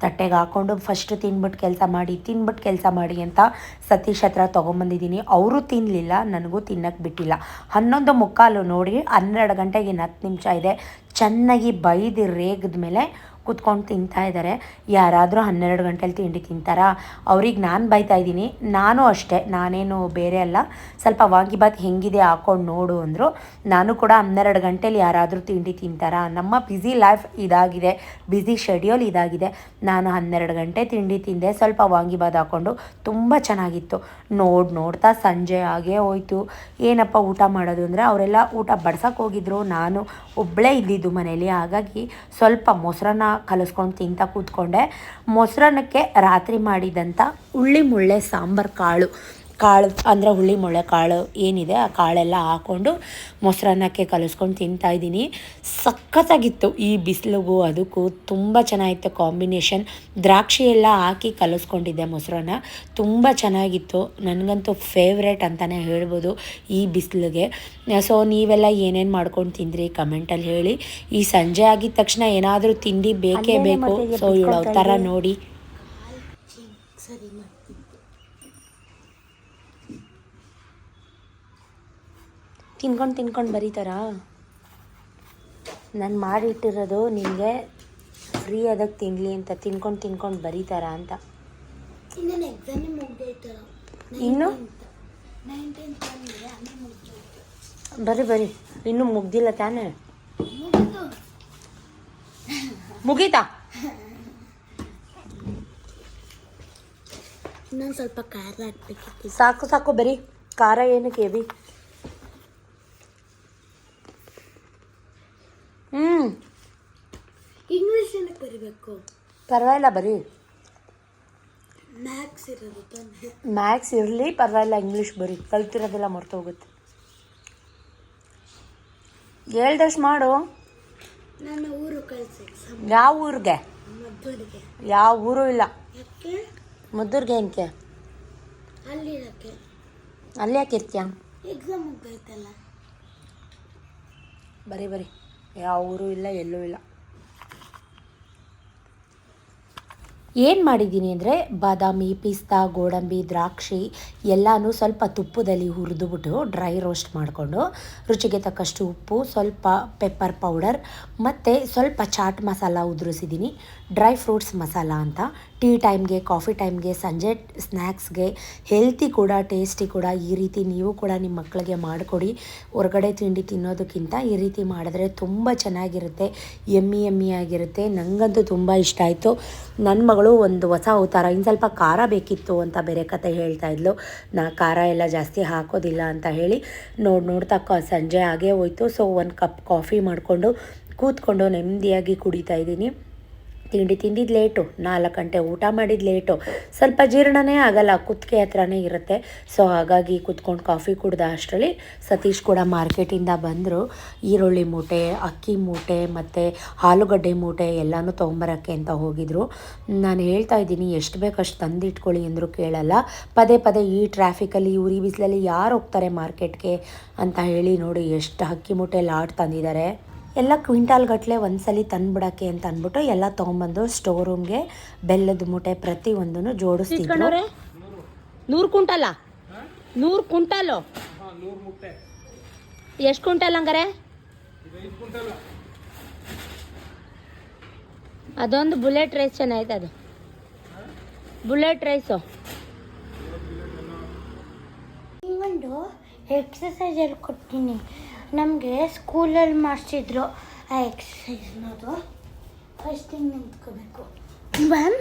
ತಟ್ಟೆಗೆ ಹಾಕ್ಕೊಂಡು ಫಸ್ಟ್ ತಿನ್ಬಿಟ್ಟು ಕೆಲಸ ಮಾಡಿ ತಿನ್ಬಿಟ್ಟು ಕೆಲಸ ಮಾಡಿ ಅಂತ ಸತೀಶ್ ಹತ್ರ ತೊಗೊಂಬಂದಿದ್ದೀನಿ. ಅವರು ತಿನ್ನಲಿಲ್ಲ ನನಗೂ ತಿನ್ನಕ್ಕೆ ಬಿಟ್ಟಿಲ್ಲ. ಹನ್ನೊಂದು ಮುಕ್ಕಾಲು ನೋಡಿ, ಹನ್ನೆರಡು ಗಂಟೆಗೆ ಇನ್ನು ಹತ್ತು ನಿಮಿಷ ಇದೆ. ಚೆನ್ನಾಗಿ ಬೈದು ರೇಗದ ಮೇಲೆ ಕುತ್ಕೊಂಡು ತಿಂತಾ ಇದ್ದಾರೆ. ಯಾರಾದರೂ ಹನ್ನೆರಡು ಗಂಟೆಲಿ ತಿಂಡಿ ತಿಂತಾರಾ? ಅವ್ರಿಗೆ ನಾನು ಬೈತಾ ಇದ್ದೀನಿ. ನಾನು ಅಷ್ಟೇ, ನಾನೇನು ಬೇರೆ ಅಲ್ಲ. ಸ್ವಲ್ಪ ವಾಂಗಿಬಾತ್ ಹೆಂಗಿದೆ ಹಾಕೊಂಡು ನೋಡು ಅಂದರು. ನಾನು ಕೂಡ ಹನ್ನೆರಡು ಗಂಟೆಲಿ ಯಾರಾದರೂ ತಿಂಡಿ ತಿಂತಾರಾ? ನಮ್ಮ ಬ್ಯುಸಿ ಲೈಫ್ ಇದಾಗಿದೆ. ಬ್ಯುಸಿ ಶೆಡ್ಯೂಲ್ ಇದಾಗಿದೆ. ನಾನು ಹನ್ನೆರಡು ಗಂಟೆ ತಿಂಡಿ ತಿಂದೆ. ಸ್ವಲ್ಪ ವಾಂಗಿಬಾತ್ ಹಾಕ್ಕೊಂಡು ತುಂಬ ಚೆನ್ನಾಗಿತ್ತು. ನೋಡಿ ನೋಡ್ತಾ ಸಂಜೆ ಆಗೇ ಹೋಯ್ತು. ಏನಪ್ಪ ಊಟ ಮಾಡೋದು ಅಂದರೆ ಅವರೆಲ್ಲ ಊಟ ಬಡ್ಸಕ್ಕೆ ಹೋಗಿದ್ರು. ನಾನು ಒಬ್ಬಳೇ ಇದ್ದಿದ್ದು ಮನೇಲಿ. ಹಾಗಾಗಿ ಸ್ವಲ್ಪ ಮೊಸರನ್ನ ಕಲಿಸ್ಕೊಂಡು ತಿಂತ ಕೂತ್ಕೊಂಡೆ. ಮೊಸರನ್ನಕ್ಕೆ ರಾತ್ರಿ ಮಾಡಿದಂಥ ಉಳ್ಳಿ ಮುಳ್ಳೆ ಸಾಂಬಾರು ಕಾಳು. ಕಾಳು ಅಂದರೆ ಹುಳಿ ಮೊಳೆ ಕಾಳು ಏನಿದೆ ಆ ಕಾಳೆಲ್ಲ ಹಾಕ್ಕೊಂಡು ಮೊಸರನ್ನಕ್ಕೆ ಕಲಿಸ್ಕೊಂಡು ತಿಂತಾ ಇದ್ದೀನಿ. ಸಖತ್ತಾಗಿತ್ತು ಈ ಬಿಸಿಲಿಗೂ ಅದಕ್ಕೂ ತುಂಬ ಚೆನ್ನಾಗಿತ್ತು ಕಾಂಬಿನೇಷನ್. ದ್ರಾಕ್ಷಿ ಎಲ್ಲ ಹಾಕಿ ಕಲಿಸ್ಕೊಂಡಿದ್ದೆ ಮೊಸರನ್ನ. ತುಂಬ ಚೆನ್ನಾಗಿತ್ತು. ನನಗಂತೂ ಫೇವ್ರೇಟ್ ಅಂತಲೇ ಹೇಳ್ಬೋದು ಈ ಬಿಸಿಲಿಗೆ. ಸೊ ನೀವೆಲ್ಲ ಏನೇನು ಮಾಡ್ಕೊಂಡು ತಿಂದ್ರಿ ಕಮೆಂಟಲ್ಲಿ ಹೇಳಿ. ಈ ಸಂಜೆ ಆಗಿದ ತಕ್ಷಣ ಏನಾದರೂ ತಿಂಡಿ ಬೇಕೇ ಬೇಕು. ಸೊ ಇವಳು ಥರ ನೋಡಿ. ತಿನ್ಕೊಂಡು ತಿನ್ಕೊಂಡು ಬರೀತಾರಾ? ನಾನು ಮಾಡಿಟ್ಟಿರೋದು ನಿಮಗೆ ಫ್ರೀ ಅದಕ್ಕೆ ತಿನ್ನಲಿ ಅಂತ ತಿನ್ಕೊಂಡು ತಿನ್ಕೊಂಡು ಬರೀತಾರಾ ಅಂತ. ಇನ್ನು? ಬರೀ ಬರೀ ಇನ್ನೂ ಮುಗ್ದಿಲ್ಲ ತಾನೇ? ಮುಗೀತಾ? ಇನ್ನೊಂದು ಸ್ವಲ್ಪ ಖಾರ ಹಾಕ್ಬೇಕಿತ್ತು. ಸಾಕು ಸಾಕು ಬರೀ ಖಾರ ಏನಕ್ಕೆ ಹೆವಿ ಹ್ಞೂ ಇಂಗ್ಲಿಷ್ ಏನಕ್ಕೆ ಬರಿಬೇಕು. ಪರವಾಗಿಲ್ಲ ಬರೀ. ಮ್ಯಾಕ್ಸ್ ಇರೋದು ತಾನೆ. ಮ್ಯಾಕ್ಸ್ ಇರಲಿ ಪರವಾಗಿಲ್ಲ ಇಂಗ್ಲೀಷ್ ಬರೀ. ಕಲ್ತಿರೋದೆಲ್ಲ ಮರ್ತೋಗುತ್ತೆ. ಹೇಳ್ದಷ್ಟು ಮಾಡು. ನಾನು ಊರು ಕಳಿಸಿ ಯಾವ ಊರಿಗೆ? ಮದ್ದೂರಿಗೆ. ಯಾವ ಊರು ಇಲ್ಲ. ಯಾಕೆ? ಮದ್ದೂರ್ಗೆ ಏನಕ್ಕೆ ಅಲ್ಲಿರೋಕ್ಕೆ ಅಲ್ಲಿ ಯಾಕೆ ಇರ್ತೀಯ? ಎಕ್ಸಾಮ್ ಬರೀ ಬರೀ. ಯಾವ ಊರು ಇಲ್ಲ, ಎಲ್ಲೂ ಇಲ್ಲ. ಏನು ಮಾಡಿದ್ದೀನಿ ಅಂದರೆ ಬಾದಾಮಿ, ಪಿಸ್ತಾ, ಗೋಡಂಬಿ, ದ್ರಾಕ್ಷಿ ಎಲ್ಲನೂ ಸ್ವಲ್ಪ ತುಪ್ಪದಲ್ಲಿ ಹುರಿದುಬಿಟ್ಟು ಡ್ರೈ ರೋಸ್ಟ್ ಮಾಡಿಕೊಂಡು ರುಚಿಗೆ ತಕ್ಕಷ್ಟು ಉಪ್ಪು, ಸ್ವಲ್ಪ ಪೆಪ್ಪರ್ ಪೌಡರ್ ಮತ್ತು ಸ್ವಲ್ಪ ಚಾಟ್ ಮಸಾಲ ಉದುರಿಸಿದ್ದೀನಿ. ಡ್ರೈ ಫ್ರೂಟ್ಸ್ ಮಸಾಲ ಅಂತ. ಟೀ ಟೈಮ್ಗೆ ಕಾಫಿ ಟೈಮ್ಗೆ ಸಂಜೆ ಸ್ನ್ಯಾಕ್ಸ್ಗೆ ಹೆಲ್ತಿ ಕೂಡ ಟೇಸ್ಟಿ ಕೂಡ ಈ ರೀತಿ ನೀವು ಕೂಡ ನಿಮ್ಮ ಮಕ್ಕಳಿಗೆ ಮಾಡಿಕೊಡಿ. ಹೊರಗಡೆ ತಿಂಡಿ ತಿನ್ನೋದಕ್ಕಿಂತ ಈ ರೀತಿ ಮಾಡಿದ್ರೆ ತುಂಬ ಚೆನ್ನಾಗಿರುತ್ತೆ. ಎಮ್ಮಿ ಎಮ್ಮಿ ಆಗಿರುತ್ತೆ. ನನಗಂತೂ ತುಂಬ ಇಷ್ಟ ಆಯಿತು. ನನ್ನ ಮಗಳು ಒಂದು ಹೊಸ ಅವತಾರ ಇನ್ನು ಸ್ವಲ್ಪ ಖಾರ ಬೇಕಿತ್ತು ಅಂತ ಬೇರೆ ಕತೆ ಹೇಳ್ತಾ ಇದ್ಲು. ನಾ ಖಾರ ಎಲ್ಲ ಜಾಸ್ತಿ ಹಾಕೋದಿಲ್ಲ ಅಂತ ಹೇಳಿ ನೋಡಿ, ನೋಡ್ತಾ ಸಂಜೆ ಆಗೇ ಹೋಯ್ತು. ಸೊ ಒಂದು ಕಪ್ ಕಾಫಿ ಮಾಡಿಕೊಂಡು ಕೂತ್ಕೊಂಡು ನೆಮ್ಮದಿಯಾಗಿ ಕುಡಿತಾ ಇದ್ದೀನಿ. ತಿಂಡಿ ತಿಂದಿದ್ದು ಲೇಟು, ನಾಲ್ಕು ಗಂಟೆ ಊಟ ಮಾಡಿದ ಲೇಟು. ಸ್ವಲ್ಪ ಜೀರ್ಣನೇ ಆಗಲ್ಲ ಕುತ್ತಿಗೆ ಹತ್ರನೇ ಇರುತ್ತೆ. ಸೊ ಹಾಗಾಗಿ ಕುತ್ಕೊಂಡು ಕಾಫಿ ಕುಡ್ದ ಅಷ್ಟರಲ್ಲಿ ಸತೀಶ್ ಕೂಡ ಮಾರ್ಕೆಟಿಂದ ಬಂದರು. ಈರುಳ್ಳಿ ಮೂಟೆ, ಅಕ್ಕಿ ಮೂಟೆ ಮತ್ತು ಆಲೂಗಡ್ಡೆ ಮೂಟೆ ಎಲ್ಲನೂ ತೊಗೊಂಬರೋಕ್ಕೆ ಅಂತ ಹೋಗಿದ್ರು. ನಾನು ಹೇಳ್ತಾ ಇದ್ದೀನಿ, ಎಷ್ಟು ಬೇಕಷ್ಟು ತಂದಿಟ್ಕೊಳ್ಳಿ ಅಂದರೂ ಕೇಳಲ್ಲ. ಪದೇ ಪದೇ ಈ ಟ್ರಾಫಿಕಲ್ಲಿ ಉರಿ ಬಿಸಿಲಲ್ಲಿ ಯಾರು ಹೋಗ್ತಾರೆ ಮಾರ್ಕೆಟ್ಗೆ ಅಂತ ಹೇಳಿ ನೋಡಿ, ಎಷ್ಟು ಅಕ್ಕಿ ಮೂಟೆ ಲಾಟ್ ತಂದಿದ್ದಾರೆ. ಎಲ್ಲ ಕ್ವಿಂಟಾಲ್ ಗಟ್ಟಲೆ ಒಂದ್ಸಲಿ ತಂದ್ಬಿಡಕ್ಕೆ ಅಂತ ಅಂದ್ಬಿಟ್ಟು ಎಲ್ಲ ತೊಗೊಂಬಂದು ಸ್ಟೋರ್ ರೂಮ್ಗೆ ಬೆಲ್ಲದ ಮೂಟೆ ಪ್ರತಿ ಒಂದನ್ನು ಜೋಡಿಸ್ತಿದ್ರು ನೂರು ಕ್ವಿಂಟಲ್ಲ ನೂರು ಕುಂಟಲು ಎಷ್ಟು ಕ್ವಿಂಟಲ್ ಹಂಗಾರೆ? ಅದೊಂದು ಬುಲೆಟ್ ರೈಸ್ ಚೆನ್ನಾಯ್ತು ಅದು. Bullet rice. ಇನ್ನೊಂದು ಎಕ್ಸಸೈಸ್ ಹೇಳ್ಕೊಡ್ತೀನಿ ನಮಗೆ ಸ್ಕೂಲಲ್ಲಿ ಮಾಡಿಸಿದ್ರು ಆ ಎಕ್ಸಸೈಸ್ನದು ಫಸ್ಟ್ ಹಿಂಗೆ ನಿಂತ್ಕೋಬೇಕು one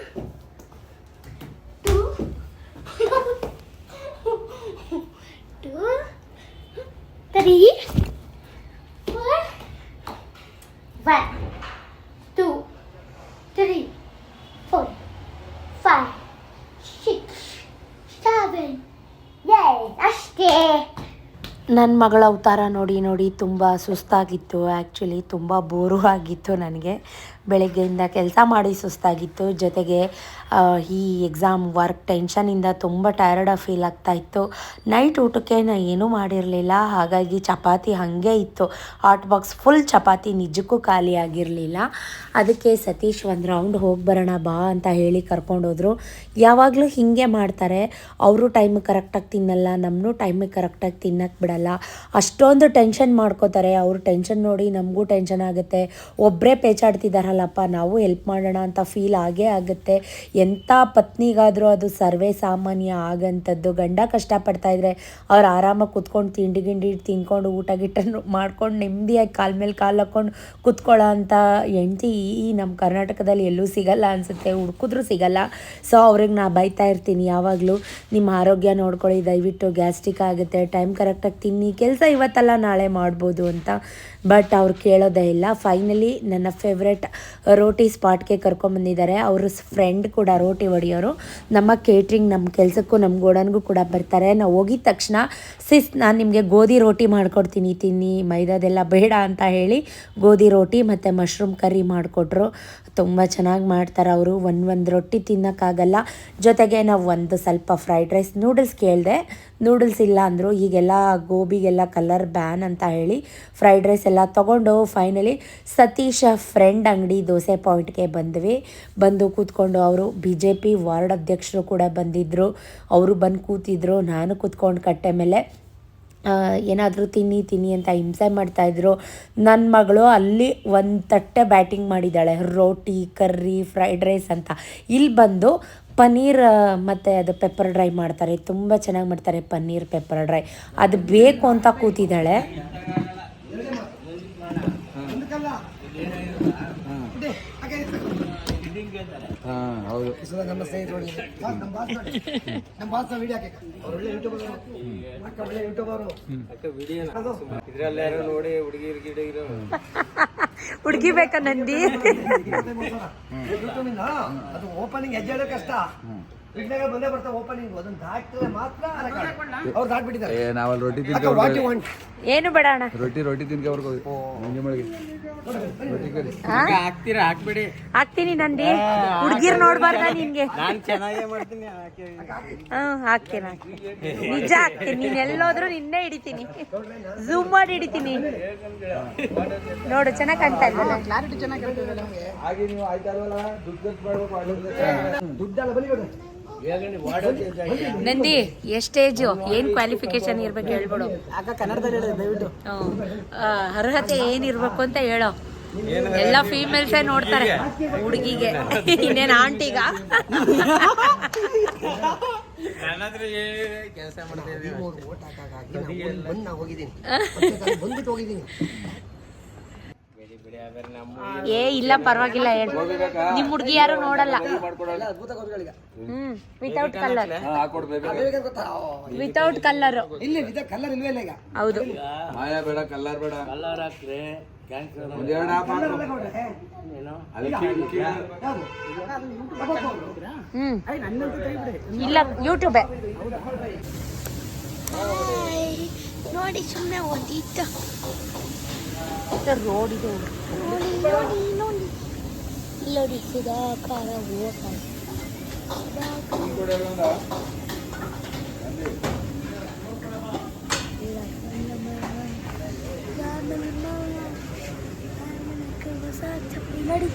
two two, three, four, one, ನನ್ನ ಮಗಳ ಅವತಾರ ನೋಡಿ ನೋಡಿ ತುಂಬ ಸುಸ್ತಾಗಿತ್ತು. ಆ್ಯಕ್ಚುಲಿ ತುಂಬ ಬೋರು ಆಗಿತ್ತು ನನಗೆ. ಬೆಳಗ್ಗೆಯಿಂದ ಕೆಲಸ ಮಾಡಿ ಸುಸ್ತಾಗಿತ್ತು. ಜೊತೆಗೆ ಈ ಎಕ್ಸಾಮ್ ವರ್ಕ್ ಟೆನ್ಷನಿಂದ ತುಂಬ ಟಯರ್ಡ್ ಫೀಲ್ ಆಗ್ತಾ ಇತ್ತು. ನೈಟ್ ಊಟಕ್ಕೆ ನಾ ಏನೂ ಮಾಡಿರಲಿಲ್ಲ. ಹಾಗಾಗಿ ಚಪಾತಿ ಹಾಗೆ ಇತ್ತು. ಹಾಟ್ ಬಾಕ್ಸ್ ಫುಲ್ ಚಪಾತಿ ನಿಜಕ್ಕೂ ಖಾಲಿ ಆಗಿರಲಿಲ್ಲ. ಅದಕ್ಕೆ ಸತೀಶ್ ಒಂದು ರೌಂಡ್ ಹೋಗಿ ಬರೋಣ ಬಾ ಅಂತ ಹೇಳಿ ಕರ್ಕೊಂಡೋದ್ರು ಯಾವಾಗಲೂ ಹೀಗೆ ಮಾಡ್ತಾರೆ. ಅವರು ಟೈಮಿಗೆ ಕರೆಕ್ಟಾಗಿ ತಿನ್ನಲ್ಲ ನಮ್ಮನ್ನೂ ಟೈಮಿಗೆ ಕರೆಕ್ಟಾಗಿ ತಿನ್ನಕ್ಕೆ ಬಿಡಲ್ಲ. ಅಷ್ಟೊಂದು ಟೆನ್ಷನ್ ಮಾಡ್ಕೋತಾರೆ. ಅವ್ರ ಟೆನ್ಷನ್ ನೋಡಿ ನಮಗೂ ಟೆನ್ಷನ್ ಆಗುತ್ತೆ. ಒಬ್ಬರೇ ಪೇಚಾಡ್ತಿದ್ದಾರಲ್ಲಪ್ಪ ನಾವು ಹೆಲ್ಪ್ ಮಾಡೋಣ ಅಂತ ಫೀಲ್ ಆಗೇ ಆಗುತ್ತೆ. ಎಂಥ ಪತ್ನಿಗಾದರೂ ಅದು ಸರ್ವೇ ಸಾಮಾನ್ಯ ಆಗಂಥದ್ದು. ಗಂಡ ಕಷ್ಟಪಡ್ತಾ ಇದ್ದರೆ ಅವ್ರು ಆರಾಮಾಗಿ ಕುತ್ಕೊಂಡು ತಿಂಡಿ ಗಿಂಡಿ ತಿನ್ಕೊಂಡು ಊಟ ಗಿಟ ಮಾಡ್ಕೊಂಡು ನೆಮ್ಮದಿಯಾಗಿ ಕಾಲ ಮೇಲೆ ಕಾಲು ಹಾಕ್ಕೊಂಡು ಕುತ್ಕೊಳ್ಳೋ ಅಂಥ ಹೆಂಡತಿ ಈ ನಮ್ಮ ಕರ್ನಾಟಕದಲ್ಲಿ ಎಲ್ಲೂ ಸಿಗಲ್ಲ ಅನಿಸುತ್ತೆ. ಹುಡ್ಕಿದ್ರೂ ಸಿಗಲ್ಲ. ಸೊ ಅವ್ರಿಗೆ ನಾ ಬೈತಾ ಇರ್ತೀನಿ ಯಾವಾಗಲೂ. ನಿಮ್ಮ ಆರೋಗ್ಯ ನೋಡ್ಕೊಳ್ಳಿ. ದಯವಿಟ್ಟು ಗ್ಯಾಸ್ಟ್ರಿಕ್ ಆಗುತ್ತೆ. ಟೈಮ್ ಕರೆಕ್ಟಾಗಿ ತಿನ್ನಿ. ಕೆಲಸ ಇವತ್ತಲ್ಲ, ನಾಳೆ ಮಾಡ್ಬೋದು ಅಂತ. ಬಟ್ ಅವ್ರು ಕೇಳೋದೇ ಇಲ್ಲ. ಫೈನಲಿ ನನ್ನ ಫೇವ್ರೆಟ್ ರೋಟಿ ಸ್ಪಾಟ್ಗೆ ಕರ್ಕೊಂಬಂದಿದ್ದಾರೆ ಅವ್ರ ಫ್ರೆಂಡ್ ಕೂಡ, ರೋಟಿ ಹೊಡೆಯೋರು ನಮ್ಮ ಕೇಟ್ರಿಂಗ್ ನಮ್ಮ ಕೆಲಸಕ್ಕೂ ನಮ್ಮ ಗೋಡನ್ಗೂ ಕೂಡ ಬರ್ತಾರೆ. ನಾವು ಹೋಗಿದ ತಕ್ಷಣ ಸಿಸ್ ನಾನು ನಿಮಗೆ ಗೋಧಿ ರೋಟಿ ಮಾಡ್ಕೊಡ್ತೀನಿ, ತಿನ್ನಿ, ಮೈದಾದೆಲ್ಲ ಬೇಡ ಅಂತ ಹೇಳಿ ಗೋಧಿ ರೋಟಿ ಮತ್ತು ಮಶ್ರೂಮ್ ಕರಿ ಮಾಡಿಕೊಟ್ರು. ತುಂಬ ಚೆನ್ನಾಗಿ ಮಾಡ್ತಾರೆ ಅವರು. ಒಂದು ಒಂದು ರೊಟ್ಟಿ ತಿನ್ನೋಕ್ಕಾಗಲ್ಲ. ಜೊತೆಗೆ ನಾವು ಒಂದು ಸ್ವಲ್ಪ ಫ್ರೈಡ್ ರೈಸ್ ನೂಡಲ್ಸ್ ಕೇಳಿದೆ. ನೂಡಲ್ಸ್ ಇಲ್ಲ ಅಂದರು ಈಗೆಲ್ಲ ಗೋಬಿಗೆಲ್ಲ ಕಲರ್ ಬ್ಯಾನ್ ಅಂತ ಹೇಳಿ ಫ್ರೈಡ್ ರೈಸ್ ಎಲ್ಲ ತೊಗೊಂಡು ಫೈನಲಿ ಸತೀಶ ಫ್ರೆಂಡ್ ಅಂಗಡಿ ದೋಸೆ ಪಾಯಿಂಟ್ಗೆ ಬಂದ್ವಿ. ಬಂದು ಕೂತ್ಕೊಂಡು ಅವರು ಬಿ ಜೆ ಪಿ ವಾರ್ಡ್ ಅಧ್ಯಕ್ಷರು ಕೂಡ ಬಂದಿದ್ದರು ಅವರು ಬಂದು ಕೂತಿದ್ರು, ನಾನು ಕೂತ್ಕೊಂಡು ಕಟ್ಟೆ ಮೇಲೆ. ಏನಾದರೂ ತಿನ್ನಿ ತಿನ್ನಿ ಅಂತ ಹಿಂಸೆ ಮಾಡ್ತಾಯಿದ್ರು ನನ್ನ ಮಗಳು ಅಲ್ಲಿ ಒಂದು ತಟ್ಟೆ ಬ್ಯಾಟಿಂಗ್ ಮಾಡಿದ್ದಾಳೆ ರೋಟಿ ಕರ್ರಿ ಫ್ರೈಡ್ ರೈಸ್ ಅಂತ. ಇಲ್ಲಿ ಬಂದು ಪನ್ನೀರ್ ಮತ್ತು ಅದು ಪೆಪ್ಪರ್ ಡ್ರೈ ಮಾಡ್ತಾರೆ. ತುಂಬ ಚೆನ್ನಾಗಿ ಮಾಡ್ತಾರೆ ಪನ್ನೀರ್ ಪೆಪ್ಪರ್ ಡ್ರೈ ಅದು ಬೇಕು ಅಂತ ಕೂತಿದ್ದಾಳೆ ಹಾಂ ಹೌದು. ನಮ್ಮ ಸ್ನೇಹಿತರು ನಮ್ಮ ಹುಡುಗಿ ಬೇಕಾ ನಂದಿ? ಅದು ಓಪನಿಂಗ್ ಹೆಜ್ಜೆ ಕಷ್ಟ. ವಿಡ್ನಾಗ ಬಂದೇ ಬರ್ತಾವೆ ಓಪನಿಂಗ್ ಅದನ್ನ ದಾಟಿದ್ರೆ ಮಾತ್ರ ಅವ್ರು ದಾಟ್ಬಿಟ್ಟಿದ್ದಾರೆ. ಏ ನಾವಲ್ಲಿ ರೊಟ್ಟಿ ಅಕ್ಕ ತಿನ್ಕ ವಾಟ್ ಯು ವಾಂಟ್ ಏನು ಬೇಡ ಅಣ್ಣ. ರೊಟ್ಟಿ ರೊಟ್ಟಿ ತಿನ್ಕ ಬರ್ಕೋ ಮುಂಜಿ ಮಳಿಗೆ ರೊಟ್ಟಿ ಕರಿ. ಹಾಕ್ತೀರಾ? ಹಾಕ್ಬಿಡಿ. ಹಾಕ್ತೀನಿ ನಂದಿ. ಹುಡ್ಗಿರ್ ನೋಡ್ಬಾರ್ದ ನಿನ್ಗೆ? ನಾನು ಚೆನ್ನಾಗೇ ಮಾಡ್ತೀನಿ ಹ್ಮ್ ಹಾಕ್ತೀನಿ ಹಾಕ್ತೀನಿ. ನಿಜ ಹಾಕ್ತೀನಿ. ನೀನ್ ಎಲ್ಲೋದ್ರು ನಿನ್ನೆ ಹಿಡಿತೀನಿ. ಝೂಮ್ ಮಾಡಿ ಹಿಡಿತೀನಿ. ನೋಡು ಚೆನ್ನಾಗಿ ಕಾಣ್ತಾ ಇಲ್ಲ ಕ್ಲಾರಿಟಿ ಹಾಗೆ ನೀವು ಆಯ್ತಾ ಇಲ್ವಲ್ಲ ದುಡ್ಡು ಖರ್ಚು ಮಾಡ್ಬೇಕು ದುಡ್ಡೆಲ್ಲ ಬಲಿಬೇಡ ನಂದಿ ಎಷ್ಟು ಏಜು ಏನ್ ಕ್ವಾಲಿಫಿಕೇಶನ್ ಇರ್ಬೇಕು ಹೇಳ್ಬಿಡು. ದಯವಿಟ್ಟು ಅರ್ಹತೆ ಏನಿರ್ಬೇಕು ಅಂತ ಹೇಳೋ. ಎಲ್ಲ ಫೀಮೇಲ್ಸೇ ನೋಡ್ತಾರೆ. ಹುಡುಗಿಗೆ. ಇನ್ನೇನು ಆಂಟಿಗ ಕೆಲಸ ಮಾಡ್ತೀವಿ ಓಟ್ ಹಾಕಾಗಿ ಬಂದು ನಾ ಹೋಗಿದ್ದೀನಿ ಮತ್ತೆ ತಾನು ಬಂದ್ಬಿಟ್ಟು ಹೋಗಿದ್ದೀನಿ ಏ ಇಲ್ಲ ಪರವಾಗಿಲ್ಲ ಹೇಳಿ ನಿಮ್ ಹುಡ್ಗಿ ಯಾರು ನೋಡಲ್ಲ. ಹ್ಮ್. ವಿತೌಟ್ ಕಲರ್ ವಿತೌಟ್ ಕಲರ್ ಇಲ್ಲಿ ಇದೆ ಕಲ್ಲರ್ ಇಲ್ಲ ಈಗ. ಹೌದು. ಮಾಯಾ ಬೇಡ ಕಲ್ಲರ್ ಬೇಡ. ಹ್ಮ್. ಇಲ್ಲ ಯೂಟ್ಯೂಬ್ ನೋಡಿ ಸುಮ್ಮನೆ ಓದಿದ್ದ. ರೋಡ್ ಇದೆ ನೋಡಿ ನೋಡಿ ನೋಡಿ ನೋಡಿ ಸುಧಾಕಾರ ಓಟ ನೋಡಿ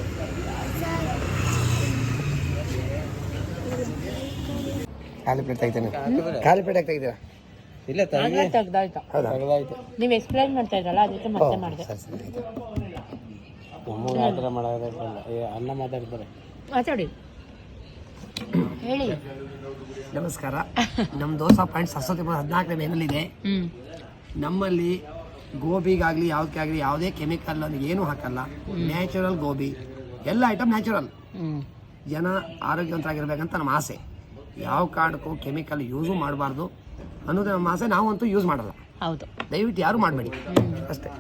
ಖಾಲಿ ಪ್ಲೇಟ್ ತೆಗಿತೇನೆ ಖಾಲಿ ಪ್ಲೇಟ್ ತೆಗಿತೀರಾ ಇಲ್ಲ ತಗಿ ತೆಗ್ದಾಯ್ತು ತೆಗ್ದಾಯ್ತು. ನೀವು ಎಕ್ಸ್ಪ್ಲೈನ್ ಮಾಡ್ತಾ ಇದ್ರಲ್ಲ ಅದಕ್ಕೆ ಮತ್ತೆ ಮಾಡಿದೆ. ಸರಿ ಸರಿ ಆಯ್ತು. ನಮಗೆ ಆ ಥರ ಮಾಡೋದಲ್ಲ ಏ ಅನ್ನ ಮಾತಾಡ್ತಾರೆ. ಮಾತಾಡಿ. ಹೇಳಿ. ನಮಸ್ಕಾರ. ನಮ್ಮ ದೋಸಾ ಪಾಯಿಂಟ್ ಸರಸ್ವತಿ ಹದಿನಾಲ್ಕನೇ ಮೇನಲ್ಲಿದೆ. ಹ್ಮ್. ನಮ್ಮಲ್ಲಿ ಗೋಬಿಗಾಗಲಿ ಯಾವ್ದಕ್ಕೆ ಆಗಲಿ ಯಾವುದೇ ಕೆಮಿಕಲ್ ಅದು ಏನೂ ಹಾಕಲ್ಲ. ನ್ಯಾಚುರಲ್ ಗೋಬಿ. ಎಲ್ಲ ಐಟಮ್ ನ್ಯಾಚುರಲ್. ಹ್ಮ್. ಜನ ಆರೋಗ್ಯವಂತರಾಗಿರ್ಬೇಕಂತ ನಮ್ಮ ಆಸೆ. ಯಾವ ಕಾರಣಕ್ಕೂ ಕೆಮಿಕಲ್ ಯೂಸು ಮಾಡಬಾರ್ದು. ಅನ್ನೋದು ಮಾಸ ನಾವು ನಾವಂತೂ ಯೂಸ್ ಮಾಡಲ್ಲ. ಹೌದು. ದಯವಿಟ್ಟು ಯಾರು ಮಾಡಬೇಡಿ. ಅಷ್ಟೇ.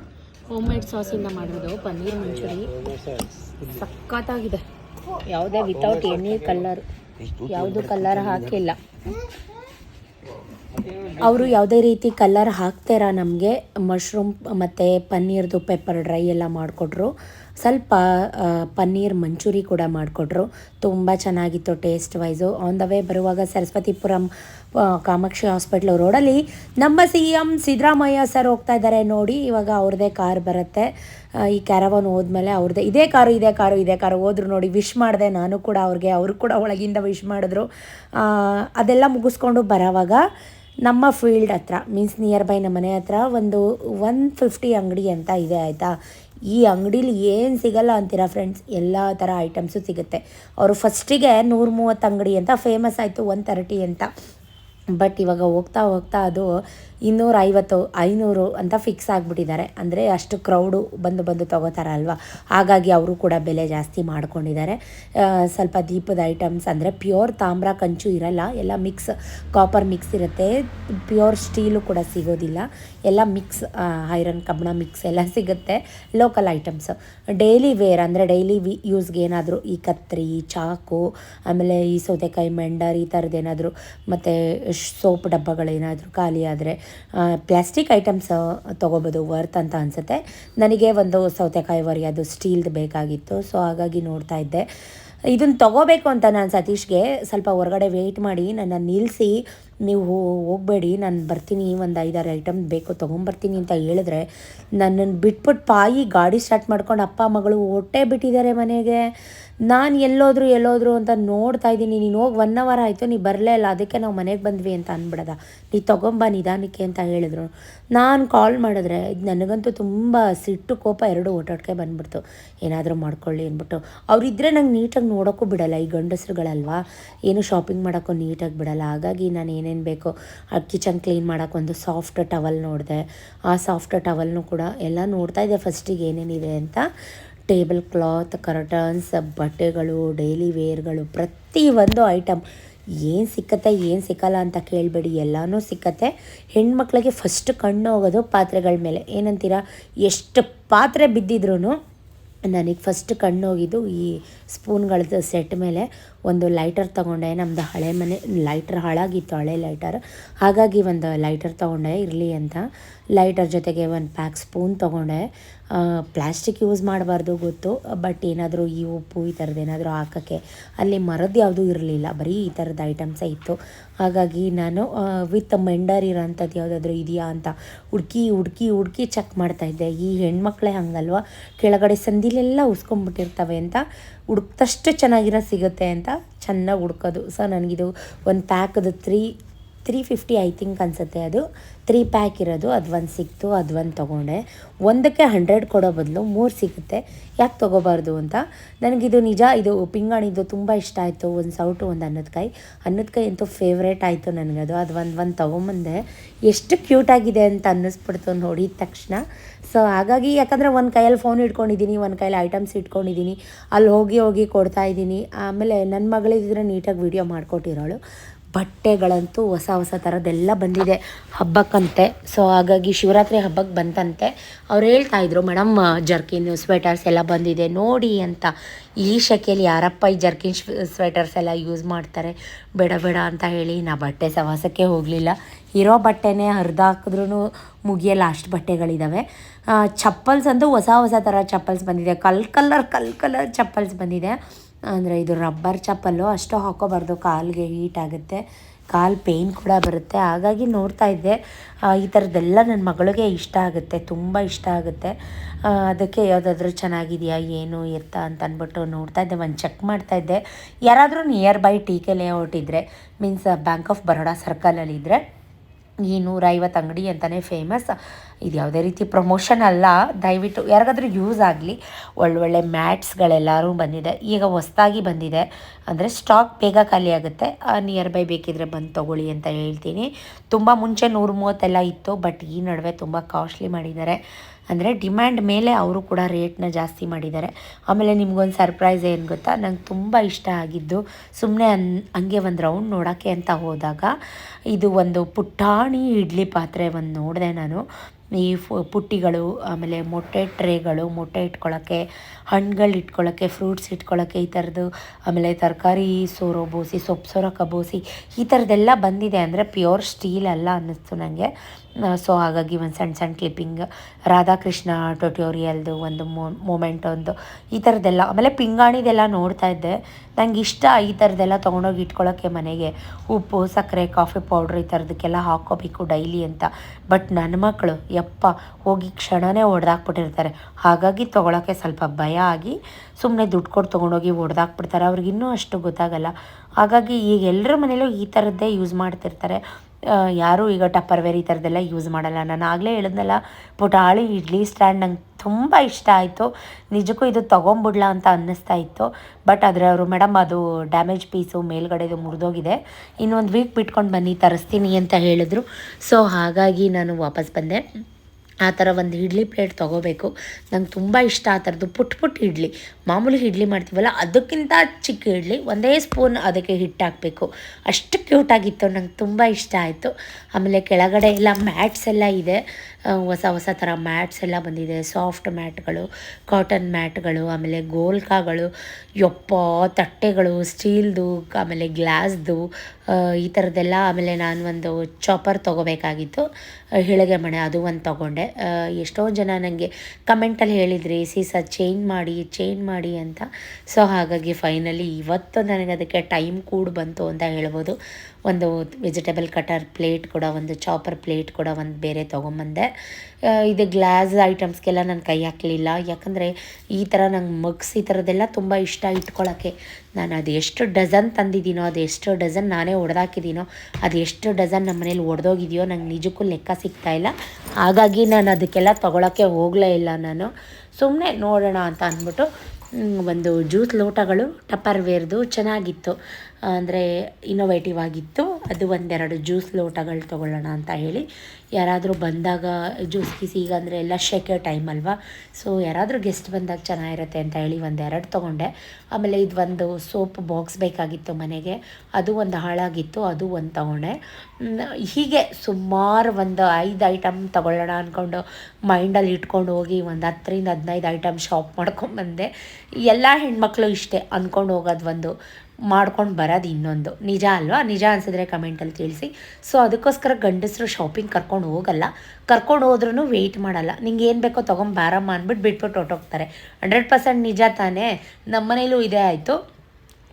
ಹೋಮ್ ಮೇಡ್ ಸಾಸಿಂದ ಮಾಡಿರೋದು ಪನ್ನೀರ್ ಮಂಚೂರಿ. ಸಖತ್ತಾಗಿದೆ. ಯಾವುದೇ ವಿತೌಟ್ ಎನಿ ಕಲರ್ ಯಾವುದು ಕಲರ್ ಹಾಕಿಲ್ಲ. ಅವರು ಯಾವುದೇ ರೀತಿ ಕಲರ್ ಹಾಕ್ತಾರ ನಮಗೆ? ಮಶ್ರೂಮ್ ಮತ್ತು ಪನ್ನೀರ್ದು ಪೆಪ್ಪರ್ ಡ್ರೈ ಎಲ್ಲ ಮಾಡಿಕೊಟ್ರು. ಸ್ವಲ್ಪ ಪನ್ನೀರ್ ಮಂಚೂರಿ ಕೂಡ ಮಾಡಿಕೊಟ್ರು. ತುಂಬ ಚೆನ್ನಾಗಿತ್ತು taste wise on the way ಬರುವಾಗ ಸರಸ್ವತಿಪುರಂ ಕಾಮಾಕ್ಷಿ ಹಾಸ್ಪಿಟ್ಲು ರೋಡಲ್ಲಿ ನಮ್ಮ ಸಿ ಎಂ ಸಿದ್ದರಾಮಯ್ಯ ಸರ್ ಹೋಗ್ತಾ ಇದ್ದಾರೆ ನೋಡಿ. ಇವಾಗ ಅವ್ರದ್ದೇ ಕಾರ್ ಬರುತ್ತೆ. ಈ ಕ್ಯಾರವನ್ ಹೋದ್ಮೇಲೆ ಅವ್ರದ್ದೇ, ಇದೇ ಕಾರು ಇದೇ ಕಾರು ಇದೇ ಕಾರು ಹೋದ್ರು ನೋಡಿ. ವಿಶ್ ಮಾಡಿದೆ ನಾನು ಕೂಡ ಅವ್ರಿಗೆ. ಅವರು ಕೂಡ ಒಳಗಿಂದ ವಿಶ್ ಮಾಡಿದ್ರು. ಅದೆಲ್ಲ ಮುಗಿಸ್ಕೊಂಡು ಬರೋವಾಗ ನಮ್ಮ ಫೀಲ್ಡ್ ಹತ್ರ ಮೀನ್ಸ್ ನಿಯರ್ ಬೈ ನಮ್ಮ ಮನೆ ಹತ್ರ ಒಂದು ಒನ್ ಫಿಫ್ಟಿ ಅಂಗಡಿ ಅಂತ ಇದೆ, ಆಯಿತಾ? ಈ ಅಂಗಡೀಲಿ ಏನು ಸಿಗಲ್ಲ ಅಂತೀರಾ ಫ್ರೆಂಡ್ಸ್ ಎಲ್ಲ ಥರ ಐಟಮ್ಸು ಸಿಗುತ್ತೆ. ಅವರು ಫಸ್ಟಿಗೆ ನೂರ ಮೂವತ್ತು ಅಂಗಡಿ ಅಂತ ಫೇಮಸ್ ಆಯಿತು ಒನ್ ತರ್ಟಿ ಅಂತ. ಬಟ್ ಇವಾಗ ಹೋಗ್ತಾ ಹೋಗ್ತಾ ಅದು ಇನ್ನೂರ ಐವತ್ತು ಐನೂರು ಅಂತ ಫಿಕ್ಸ್ ಆಗಿಬಿಟ್ಟಿದ್ದಾರೆ. ಅಂದರೆ ಅಷ್ಟು ಕ್ರೌಡು ಬಂದು ಬಂದು ತೊಗೋತಾರಲ್ವ ಹಾಗಾಗಿ ಅವರು ಕೂಡ ಬೆಲೆ ಜಾಸ್ತಿ ಮಾಡ್ಕೊಂಡಿದ್ದಾರೆ. ಸ್ವಲ್ಪ ದೀಪದ ಐಟಮ್ಸ್ ಅಂದರೆ ಪ್ಯೂರ್ ತಾಮ್ರ, ಕಂಚು ಇರಲ್ಲ. ಎಲ್ಲ ಮಿಕ್ಸ್ ಕಾಪರ್ ಮಿಕ್ಸ್ ಇರುತ್ತೆ. ಪ್ಯೂರ್ ಸ್ಟೀಲು ಕೂಡ ಸಿಗೋದಿಲ್ಲ. ಎಲ್ಲ ಮಿಕ್ಸ್ ಐರನ್ ಕಬ್ಬಣ ಮಿಕ್ಸ್ ಎಲ್ಲ ಸಿಗುತ್ತೆ. ಲೋಕಲ್ ಐಟಮ್ಸ್ ಡೈಲಿ ವೇರ್ ಅಂದರೆ ಡೈಲಿ ವಿ ಯೂಸ್ಗೆ ಏನಾದರೂ ಈ ಕತ್ರಿ, ಚಾಕು, ಆಮೇಲೆ ಈ ಸೌತೆಕಾಯಿ, ಮೆಂಡರ್ ಈ ಥರದ್ದು ಏನಾದರೂ, ಮತ್ತು ಸೋಪ್ ಡಬ್ಬಗಳೇನಾದರೂ ಖಾಲಿ ಆದರೆ ಪ್ಲಾಸ್ಟಿಕ್ ಐಟಮ್ಸ್ ತೊಗೋಬೋದು. ವರ್ತ್ ಅಂತ ಅನಿಸುತ್ತೆ. ನನಗೆ ಒಂದು ಸೌತೆಕಾಯಿ ವರಿ, ಅದು ಸ್ಟೀಲ್ದು ಬೇಕಾಗಿತ್ತು. ಸೊ ಹಾಗಾಗಿ ನೋಡ್ತಾ ಇದ್ದೆ. ಇದನ್ನು ತೊಗೋಬೇಕು ಅಂತ ನಾನು ಸತೀಶ್ಗೆ ಸ್ವಲ್ಪ ಹೊರಗಡೆ ವೆಯ್ಟ್ ಮಾಡಿ, ನನ್ನ ನಿಲ್ಲಿಸಿ ನೀವು ಹೋಗಬೇಡಿ. ನಾನು ಬರ್ತೀನಿ, ಒಂದು ಐದಾರು ಐಟಮ್ ಬೇಕು, ತೊಗೊಂಬರ್ತೀನಿ ಅಂತ ಹೇಳಿದ್ರೆ ನನ್ನನ್ನು ಬಿಟ್ಬಿಟ್ಟು ಪಾಯಿ ಗಾಡಿ ಸ್ಟಾರ್ಟ್ ಮಾಡ್ಕೊಂಡು ಅಪ್ಪ, ಮಗಳು ಹೊಟ್ಟೆ ಬಿಟ್ಟಿದ್ದಾರೆ ಮನೆಗೆ. ನಾನು ಎಲ್ಲೋದ್ರು ಎಲ್ಲೋದ್ರು ಅಂತ ನೋಡ್ತಾ ಇದ್ದೀನಿ. ನೀನು ಹೋಗಿ ಒನ್ ಅವರ್ ಆಯಿತು, ನೀ ಬರಲೇ ಇಲ್ಲ. ಅದಕ್ಕೆ ನಾವು ಮನೆಗೆ ಬಂದ್ವಿ ಅಂತ ಅಂದ್ಬಿಡದ ನೀ ತೊಗೊಂಬ ನಿಧಾನಕ್ಕೆ ಅಂತ ಹೇಳಿದ್ರು. ನಾನು ಕಾಲ್ ಮಾಡಿದ್ರೆ ಇದು ನನಗಂತೂ ತುಂಬ ಸಿಟ್ಟು ಕೋಪ ಎರಡು ಓಟಾಡ್ಕೆ ಬಂದ್ಬಿಡ್ತು. ಏನಾದರೂ ಮಾಡ್ಕೊಳ್ಳಿ ಅಂದ್ಬಿಟ್ಟು. ಅವರಿದ್ದರೆ ನಂಗೆ ನೀಟಾಗಿ ನೋಡೋಕ್ಕೂ ಬಿಡಲ್ಲ. ಈ ಗಂಡಸರುಗಳಲ್ವಾ? ಏನು ಶಾಪಿಂಗ್ ಮಾಡೋಕ್ಕೂ ನೀಟಾಗಿ ಬಿಡಲ್ಲ. ಹಾಗಾಗಿ ನಾನು ಏನೇನು ಬೇಕು? ಕಿಚನ್ ಕ್ಲೀನ್ ಮಾಡೋಕ್ಕೊಂದು ಸಾಫ್ಟ್ ಟವಲ್ ನೋಡಿದೆ. ಆ ಸಾಫ್ಟ್ ಟವಲ್ನು ಕೂಡ ಎಲ್ಲ ನೋಡ್ತಾ ಇದ್ದೆ ಫಸ್ಟಿಗೆ ಏನೇನಿದೆ ಅಂತ. ಟೇಬಲ್ ಕ್ಲಾತ್ ಕರ್ಟನ್ಸ್, ಬಟ್ಟೆಗಳು, ಡೈಲಿ ವೇರ್ಗಳು, ಪ್ರತಿಯೊಂದು ಐಟಮ್. ಏನು ಸಿಕ್ಕತ್ತೆ, ಏನು ಸಿಕ್ಕಲ್ಲ ಅಂತ ಕೇಳಬೇಡಿ. ಎಲ್ಲನೂ ಸಿಕ್ಕತ್ತೆ. ಹೆಣ್ಮಕ್ಳಿಗೆ ಫಸ್ಟ್ ಕಣ್ಣು ಹೋಗೋದು ಪಾತ್ರೆಗಳ ಮೇಲೆ. ಏನಂತೀರಾ? ಎಷ್ಟು ಪಾತ್ರೆ ಬಿದ್ದಿದ್ರೂ ನನಗೆ ಫಸ್ಟ್ ಕಣ್ಣು ಹೋಗಿದ್ದು ಈ ಸ್ಪೂನ್ಗಳದ್ದು ಸೆಟ್ ಮೇಲೆ. ಒಂದು ಲೈಟರ್ ತೊಗೊಂಡೆ ನಮ್ಮದು ಹಳೆ ಮನೆ ಲೈಟರ್ ಹಾಳಾಗಿತ್ತು, ಹಳೆ ಲೈಟರ್ ಹಾಗಾಗಿ ಒಂದು ಲೈಟರ್ ತೊಗೊಂಡೆ, ಇರಲಿ ಅಂತ. ಲೈಟರ್ ಜೊತೆಗೆ ಒಂದು ಪ್ಯಾಕ್ ಸ್ಪೂನ್ ತೊಗೊಂಡೆ. ಪ್ಲಾಸ್ಟಿಕ್ ಯೂಸ್ ಮಾಡಬಾರ್ದು ಗೊತ್ತು ಬಟ್ ಏನಾದರೂ ಈ ಉಪ್ಪು, ಈ ಥರದ್ದು ಏನಾದರೂ ಹಾಕೋಕ್ಕೆ. ಅಲ್ಲಿ ಮರದ್ದು ಯಾವುದೂ ಇರಲಿಲ್ಲ, ಬರೀ ಈ ಥರದ ಐಟಮ್ಸೇ ಇತ್ತು. ಹಾಗಾಗಿ ನಾನು ವಿತ್ ಮೆಂಡರ್ ಇರೋಂಥದ್ದು ಯಾವುದಾದ್ರೂ ಇದೆಯಾ ಅಂತ ಹುಡುಕಿ ಹುಡುಕಿ ಹುಡುಕಿ ಚೆಕ್ ಮಾಡ್ತಾಯಿದ್ದೆ ಈ ಹೆಣ್ಮಕ್ಳೇ ಹಾಗಲ್ವಾ? ಕೆಳಗಡೆ ಸಂದಿಲೆಲ್ಲ ಉಸ್ಕೊಂಡ್ಬಿಟ್ಟಿರ್ತವೆ ಅಂತ. ಹುಡುಕ್ತಷ್ಟು ಚೆನ್ನಾಗಿರೋ ಸಿಗುತ್ತೆ ಅಂತ ಚೆನ್ನಾಗಿ ಹುಡ್ಕೋದು. ಸೊ ನನಗಿದು ಒಂದು ಪ್ಯಾಕದು three three fifty I think ಅನಿಸುತ್ತೆ ಅದು. ತ್ರೀ ಪ್ಯಾಕ್ ಇರೋದು. ಅದು ಒಂದು ಸಿಕ್ತು, ಅದು ಒಂದು ತೊಗೊಂಡೆ. ಒಂದಕ್ಕೆ ಹಂಡ್ರೆಡ್ ಕೊಡೋ ಬದಲು ಮೂರು ಸಿಗುತ್ತೆ. ಯಾಕೆ ತೊಗೋಬಾರ್ದು ಅಂತ? ನನಗಿದು ನಿಜ, ಇದು ಪಿಂಗಾಣಿದು ತುಂಬ ಇಷ್ಟ ಆಯಿತು. ಒಂದು ಸೌಟು, ಒಂದು ಅನ್ನದಕಾಯಿ. ಅನ್ನದಕಾಯಿ ಅಂತೂ ಫೇವ್ರೇಟ್ ಆಯಿತು ನನಗದು. ಅದು ಒಂದು ಒಂದು ತೊಗೊಂಬಂದೆ. ಎಷ್ಟು ಕ್ಯೂಟಾಗಿದೆ ಅಂತ ಅನ್ನಿಸ್ಬಿಡ್ತು ನೋಡಿದ ತಕ್ಷಣ. ಸೊ ಹಾಗಾಗಿ ಯಾಕಂದರೆ ಒಂದು ಕೈಯಲ್ಲಿ ಫೋನ್ ಇಟ್ಕೊಂಡಿದ್ದೀನಿ ಒಂದು ಕೈಯಲ್ಲಿ ಐಟಮ್ಸ್ ಇಟ್ಕೊಂಡಿದ್ದೀನಿ ಅಲ್ಲಿ ಹೋಗಿ ಹೋಗಿ ಕೊಡ್ತಾ ಇದ್ದೀನಿ ಆಮೇಲೆ ನನ್ನ ಮಗಳಿದ್ರೆ ನೀಟಾಗಿ ವೀಡಿಯೋ ಮಾಡಿಕೊಟ್ಟಿರೋಳು. ಬಟ್ಟೆಗಳಂತೂ ಹೊಸ ಹೊಸ ಥರದ್ದೆಲ್ಲ ಬಂದಿದೆ ಹಬ್ಬಕ್ಕಂತೆ. ಸೊ ಹಾಗಾಗಿ ಶಿವರಾತ್ರಿ ಹಬ್ಬಕ್ಕೆ ಬಂತಂತೆ. ಅವ್ರು ಹೇಳ್ತಾ ಇದ್ರು, ಮೇಡಮ್ ಜರ್ಕಿನ್ ಸ್ವೆಟರ್ಸ್ ಎಲ್ಲ ಬಂದಿದೆ, ನೋಡಿ ಅಂತ. ಈ ಶೆಕೆಯಲ್ಲಿ ಯಾರಪ್ಪ ಈ ಜರ್ಕಿನ್ ಸ್ವೆಟರ್ಸ್ ಎಲ್ಲ ಯೂಸ್ ಮಾಡ್ತಾರೆ? ಬೇಡ ಬೇಡ ಅಂತ ಹೇಳಿ ನಾ ಬಟ್ಟೆ ಸವಾಸಕ್ಕೆ ಹೋಗಲಿಲ್ಲ. ಇರೋ ಬಟ್ಟೆನೇ ಹರಿದಾಕಿದ್ರೂ ಮುಗಿಯಲ್ಲ ಅಷ್ಟು ಬಟ್ಟೆಗಳಿದ್ದಾವೆ ಚಪ್ಪಲ್ಸ್ ಅಂತೂ ಹೊಸ ಹೊಸ ಥರ ಚಪ್ಪಲ್ಸ್ ಬಂದಿದೆ. ಕಲ್ ಕಲರ್ ಕಲ್ ಕಲರ್ ಚಪ್ಪಲ್ಸ್ ಬಂದಿದೆ. ಅಂದರೆ ಇದು ರಬ್ಬರ್ ಚಪ್ಪಲ್ಲು, ಅಷ್ಟು ಹಾಕೋಬಾರ್ದು. ಕಾಲಿಗೆ ಹೀಟ್ ಆಗುತ್ತೆ. ಕಾಲು ಪೇಯ್ನ್ ಕೂಡ ಬರುತ್ತೆ. ಹಾಗಾಗಿ ನೋಡ್ತಾ ಇದ್ದೆ. ಈ ಥರದ್ದೆಲ್ಲ ನನ್ನ ಮಗಳಿಗೆ ಇಷ್ಟ ಆಗುತ್ತೆ. ತುಂಬ ಇಷ್ಟ ಆಗುತ್ತೆ. ಅದಕ್ಕೆ ಯಾವುದಾದ್ರೂ ಚೆನ್ನಾಗಿದೆಯಾ, ಏನು, ಎತ್ತ ಅಂತ ಅಂದ್ಬಿಟ್ಟು ನೋಡ್ತಾ ಇದ್ದೆ. ಒಂದು ಚೆಕ್ ಮಾಡ್ತಾ ಇದ್ದೆ. ಯಾರಾದರೂ nearby T K layout ಇದ್ದರೆ ಮೀನ್ಸ್ ಬ್ಯಾಂಕ್ ಆಫ್ ಬರೋಡಾ ಸರ್ಕಲಲ್ಲಿ ಇದ್ದರೆ ಈ ನೂರೈವತ್ತು ಅಂಗಡಿ ಅಂತಲೇ ಫೇಮಸ್ ಇದು ಯಾವುದೇ ರೀತಿ ಪ್ರಮೋಷನ್ ಅಲ್ಲ. ದಯವಿಟ್ಟು ಯಾರಿಗಾದರೂ ಯೂಸ್ ಆಗಲಿ, ಒಳ್ಳೊಳ್ಳೆ ಮ್ಯಾಟ್ಸ್ಗಳೆಲ್ಲರೂ ಬಂದಿದೆ. ಈಗ ಹೊಸ್ದಾಗಿ ಬಂದಿದೆ. ಅಂದರೆ ಸ್ಟಾಕ್ ಬೇಗ ಖಾಲಿ ಆಗುತ್ತೆ. ನಿಯರ್ ಬೈ ಬೇಕಿದ್ರೆ ಬಂದು ತೊಗೊಳ್ಳಿ ಅಂತ ಹೇಳ್ತೀನಿ. ತುಂಬ ಮುಂಚೆ ನೂರು ಮೂವತ್ತೆಲ್ಲ ಇತ್ತು ಬಟ್ ಈ ನಡುವೆ ತುಂಬ ಕಾಸ್ಟ್ಲಿ ಮಾಡಿದ್ದಾರೆ. ಅಂದರೆ ಡಿಮ್ಯಾಂಡ್ ಮೇಲೆ ಅವರು ಕೂಡ ರೇಟ್ನ ಜಾಸ್ತಿ ಮಾಡಿದ್ದಾರೆ. ಆಮೇಲೆ ನಿಮ್ಗೊಂದು ಸರ್ಪ್ರೈಸ್ ಏನು ಗೊತ್ತಾ? ನಂಗೆ ತುಂಬ ಇಷ್ಟ ಆಗಿದ್ದು ಸುಮ್ಮನೆ ಅನ್, ಹಂಗೆ ಒಂದು ರೌಂಡ್ ನೋಡೋಕ್ಕೆ ಅಂತ ಹೋದಾಗ ಇದು ಒಂದು ಪುಟ್ಟಾಣಿ ಇಡ್ಲಿ ಪಾತ್ರೆ ಒಂದು ನೋಡಿದೆ ನಾನು. ಈ ಪುಟ್ಟಿಗಳು, ಆಮೇಲೆ ಮೊಟ್ಟೆ ಟ್ರೇಗಳು, ಮೊಟ್ಟೆ ಇಟ್ಕೊಳ್ಳೋಕ್ಕೆ ಹಣ್ಣುಗಳು ಇಟ್ಕೊಳ್ಳೋಕ್ಕೆ ಫ್ರೂಟ್ಸ್ ಇಟ್ಕೊಳ್ಳೋಕ್ಕೆ ಈ ಥರದ್ದು ಆಮೇಲೆ ತರಕಾರಿ ಸೋರೋ ಬೋಸಿ, ಸೊಪ್ಪು ಸೋರೋ ಬೋಸಿ ಈ ಥರದ್ದೆಲ್ಲ ಬಂದಿದೆ ಅಂದರೆ ಪ್ಯೂರ್ ಸ್ಟೀಲ್ ಅಲ್ಲ ಅನ್ನಿಸ್ತು ನನಗೆ ಸೊ ಹಾಗಾಗಿ ಒಂದು ಸಣ್ಣ ಸಣ್ಣ ಕ್ಲಿಪ್ಪಿಂಗ್ ರಾಧಾಕೃಷ್ಣ ಟ್ಯುಟೋರಿಯಲ್ದು ಒಂದು ಮೂಮೆಂಟ್ ಒಂದು, ಈ ಥರದ್ದೆಲ್ಲ ಆಮೇಲೆ ಪಿಂಗಾಣಿದೆಲ್ಲ ನೋಡ್ತಾ ಇದ್ದೆ. ನಂಗೆ ಇಷ್ಟ ಈ ಥರದ್ದೆಲ್ಲ ತೊಗೊಂಡೋಗಿ ಇಟ್ಕೊಳ್ಳೋಕ್ಕೆ ಮನೆಗೆ ಉಪ್ಪು, ಸಕ್ಕರೆ ಕಾಫಿ ಪೌಡ್ರ್ ಈ ಥರದಕ್ಕೆಲ್ಲ ಹಾಕ್ಕೋಬೇಕು ಡೈಲಿ ಅಂತ. ಬಟ್ ನನ್ನ ಮಕ್ಕಳು ಯಪ್ಪ, ಹೋಗಿ ಕ್ಷಣನೇ ಹೊಡೆದಾಕ್ಬಿಟ್ಟಿರ್ತಾರೆ ಹಾಗಾಗಿ ತೊಗೊಳಕ್ಕೆ ಸ್ವಲ್ಪ ಭಯ ಆಗಿ ಸುಮ್ಮನೆ ದುಡ್ಡು ಕೊಟ್ಟು ತೊಗೊಂಡೋಗಿ ಹೊಡೆದಾಕ್ಬಿಡ್ತಾರೆ ಅವ್ರಿಗಿನ್ನೂ ಅಷ್ಟು ಗೊತ್ತಾಗಲ್ಲ. ಹಾಗಾಗಿ ಈಗ ಎಲ್ಲರ ಮನೇಲೂ ಈ ಥರದ್ದೇ ಯೂಸ್ ಮಾಡ್ತಿರ್ತಾರೆ. ಯಾರೂ ಈಗ ಟಪ್ಪರ್ವೇರ್ ಈ ಥರದ್ದೆಲ್ಲ ಯೂಸ್ ಮಾಡಲ್ಲ. ನಾನು ಆಗಲೇ ಹೇಳಿದ್ನಲ್ಲ, ಪುಟಾಳಿ, ಇಡ್ಲಿ ಸ್ಟ್ಯಾಂಡ್ ನಂಗೆ ತುಂಬ ಇಷ್ಟ ಆಯಿತು. ನಿಜಕ್ಕೂ ಇದು ತೊಗೊಂಬಿಡ್ಲಾ ಅಂತ ಅನ್ನಿಸ್ತಾ ಇತ್ತು. ಬಟ್ ಆದರೆ ಅವರು, ಮೇಡಮ್ ಅದು ಡ್ಯಾಮೇಜ್ ಪೀಸು ಮೇಲ್ಗಡೆದು ಮುರಿದೋಗಿದೆ. ಇನ್ನೊಂದು ವೀಕ್ ಬಿಟ್ಕೊಂಡು ಬನ್ನಿ, ತರಿಸ್ತೀನಿ ಅಂತ ಹೇಳಿದ್ರು. ಸೊ ಹಾಗಾಗಿ ನಾನು ವಾಪಸ್ ಬಂದೆ. ಆ ಥರ ಒಂದು ಇಡ್ಲಿ ಪ್ಲೇಟ್ ತೊಗೋಬೇಕು. ನಂಗೆ ತುಂಬ ಇಷ್ಟ ಆ ಥರದ್ದು ಪುಟ್ ಪುಟ್ ಇಡ್ಲಿ. ಮಾಮೂಲಿ ಇಡ್ಲಿ ಮಾಡ್ತೀವಲ್ಲ, ಅದಕ್ಕಿಂತ ಚಿಕ್ಕ ಇಡ್ಲಿ, ಒಂದೇ ಸ್ಪೂನ್ ಅದಕ್ಕೆ ಹಿಟ್ಟು ಹಾಕಬೇಕು. ಅಷ್ಟು ಕ್ಯೂಟಾಗಿತ್ತು, ನಂಗೆ ತುಂಬ ಇಷ್ಟ ಆಯಿತು. ಆಮೇಲೆ ಕೆಳಗಡೆ ಎಲ್ಲ ಮ್ಯಾಟ್ಸ್ ಎಲ್ಲ ಇದೆ. ಹೊಸ ಹೊಸ ಥರ ಮ್ಯಾಟ್ಸ್ ಎಲ್ಲ ಬಂದಿದೆ, ಸಾಫ್ಟ್ ಮ್ಯಾಟ್ಗಳು, ಕಾಟನ್ ಮ್ಯಾಟ್ಗಳು, ಆಮೇಲೆ ಗೋಲ್ಕಾಗಳು, ಯಪ್ಪ, ತಟ್ಟೆಗಳು, ಸ್ಟೀಲ್ದು, ಆಮೇಲೆ ಗ್ಲಾಸ್ದು ಈ ಥರದ್ದೆಲ್ಲ ಆಮೇಲೆ ನಾನು ಒಂದು ಚಾಪರ್ ತೊಗೋಬೇಕಾಗಿತ್ತು. ಹೇಳಿಗೆ ಮಣೆ ಅದು ಒಂದು ತೊಗೊಂಡೆ. ಎಷ್ಟೋ ಜನ ನನಗೆ ಕಮೆಂಟಲ್ಲಿ ಹೇಳಿದ್ರಿ ಸೀಸ ಚೇಂಜ್ ಮಾಡಿ ಚೇಂಜ್ ಮಾಡಿ ಅಂತ. ಸೊ, ಹಾಗಾಗಿ ಫೈನಲಿ ಇವತ್ತು ನನಗೆ ಅದಕ್ಕೆ ಟೈಮ್ ಕೂಡ ಬಂತು ಅಂತ ಹೇಳ್ಬೋದು. ಒಂದು ವೆಜಿಟೇಬಲ್ ಕಟರ್ ಪ್ಲೇಟ್ ಕೂಡ, ಒಂದು ಚಾಪರ್ ಪ್ಲೇಟ್ ಕೂಡ ಒಂದು ಬೇರೆ ತೊಗೊಂಬಂದೆ. ಇದು ಗ್ಲಾಸ್ ಐಟಮ್ಸ್ಗೆಲ್ಲ ನಾನು ಕೈ ಹಾಕಲಿಲ್ಲ. ಯಾಕಂದರೆ ಈ ಥರ ನಂಗೆ ಮಗ್ಸ್ ಈ ಥರದ್ದೆಲ್ಲ ತುಂಬ ಇಷ್ಟ ಇಟ್ಕೊಳ್ಳೋಕ್ಕೆ ನಾನು ಅದು ಎಷ್ಟು ಡಜನ್ ತಂದಿದ್ದೀನೋ, ಅದು ಎಷ್ಟು ಡಜನ್ ನಾನೇ ಹೊಡೆದಾಕಿದ್ದೀನೋ ಅದು ಎಷ್ಟು ಡಜನ್ ನಮ್ಮ ಮನೇಲಿ ಒಡೆದೋಗಿದೆಯೋ ನಂಗೆ ನಿಜಕ್ಕೂ ಲೆಕ್ಕ ಸಿಗ್ತಾ ಇಲ್ಲ. ಹಾಗಾಗಿ ನಾನು ಅದಕ್ಕೆಲ್ಲ ತೊಗೊಳಕ್ಕೆ ಹೋಗಲೇ ಇಲ್ಲ ನಾನು. ಸುಮ್ಮನೆ ನೋಡೋಣ ಅಂತ ಅಂದ್ಬಿಟ್ಟು ಒಂದು ಜ್ಯೂಸ್ ಲೋಟಗಳು, ಟಪ್ಪರ್ವೇರ್ದು ಚೆನ್ನಾಗಿತ್ತು. ಅಂದರೆ ಇನೋವೇಟಿವ್ ಆಗಿತ್ತು. ಅದು ಒಂದೆರಡು ಜ್ಯೂಸ್ ಲೋಟಗಳು ತೊಗೊಳ್ಳೋಣ ಅಂತ ಹೇಳಿ. ಯಾರಾದರೂ ಬಂದಾಗ ಜ್ಯೂಸ್ ಗೀಸ್ ಈಗ ಅಂದರೆ ಎಲ್ಲ ಶೆಕೆ ಟೈಮ್ ಅಲ್ವಾ? ಸೊ ಯಾರಾದರೂ ಗೆಸ್ಟ್ ಬಂದಾಗ ಚೆನ್ನಾಗಿರುತ್ತೆ ಅಂತ ಹೇಳಿ ಒಂದೆರಡು ತೊಗೊಂಡೆ. ಆಮೇಲೆ ಇದು ಒಂದು ಸೋಪ್ ಬಾಕ್ಸ್ ಬೇಕಾಗಿತ್ತು ಮನೆಗೆ. ಅದು ಒಂದು ಹಾಳಾಗಿತ್ತು, ಅದು ಒಂದು ತೊಗೊಂಡೆ. ಹೀಗೆ ಸುಮಾರು ಒಂದು ಐದು ಐಟಮ್ ತೊಗೊಳ್ಳೋಣ ಅಂದ್ಕೊಂಡು ಮೈಂಡಲ್ಲಿ ಇಟ್ಕೊಂಡು ಹೋಗಿ ಒಂದು ಹತ್ತರಿಂದ ಹದಿನೈದು ಐಟಮ್ ಶಾಪ್ ಮಾಡ್ಕೊಂಬಂದೆ ಎಲ್ಲ ಹೆಣ್ಮಕ್ಳು ಇಷ್ಟೇ ಅಂದ್ಕೊಂಡು ಹೋಗೋದು ಒಂದು ಮಾಡ್ಕೊಂಡು ಬರೋದು ಇನ್ನೊಂದು. ನಿಜ ಅಲ್ವಾ? ನಿಜ ಅನಿಸಿದ್ರೆ ಕಮೆಂಟಲ್ಲಿ ತಿಳಿಸಿ ಸೊ ಅದಕ್ಕೋಸ್ಕರ ಗಂಡಸರು ಶಾಪಿಂಗ್ ಕರ್ಕೊಂಡು ಹೋಗಲ್ಲ. ಕರ್ಕೊಂಡು ಹೋದ್ರೂ ವೆಯ್ಟ್ ಮಾಡಲ್ಲ. ನಿಂಗೆ ಏನು ಬೇಕೋ ತೊಗೊಂಡು ಬಾರಮ್ಮ ಅಂದ್ಬಿಟ್ಟು ಬಿಟ್ಬಿಟ್ಟು ಹೊರ್ಟೋಗ್ತಾರೆ. ಹಂಡ್ರೆಡ್ ಪರ್ಸೆಂಟ್ ನಿಜ ತಾನೇ. ನಮ್ಮ ಮನೇಲೂ ಇದೇ ಆಯಿತು.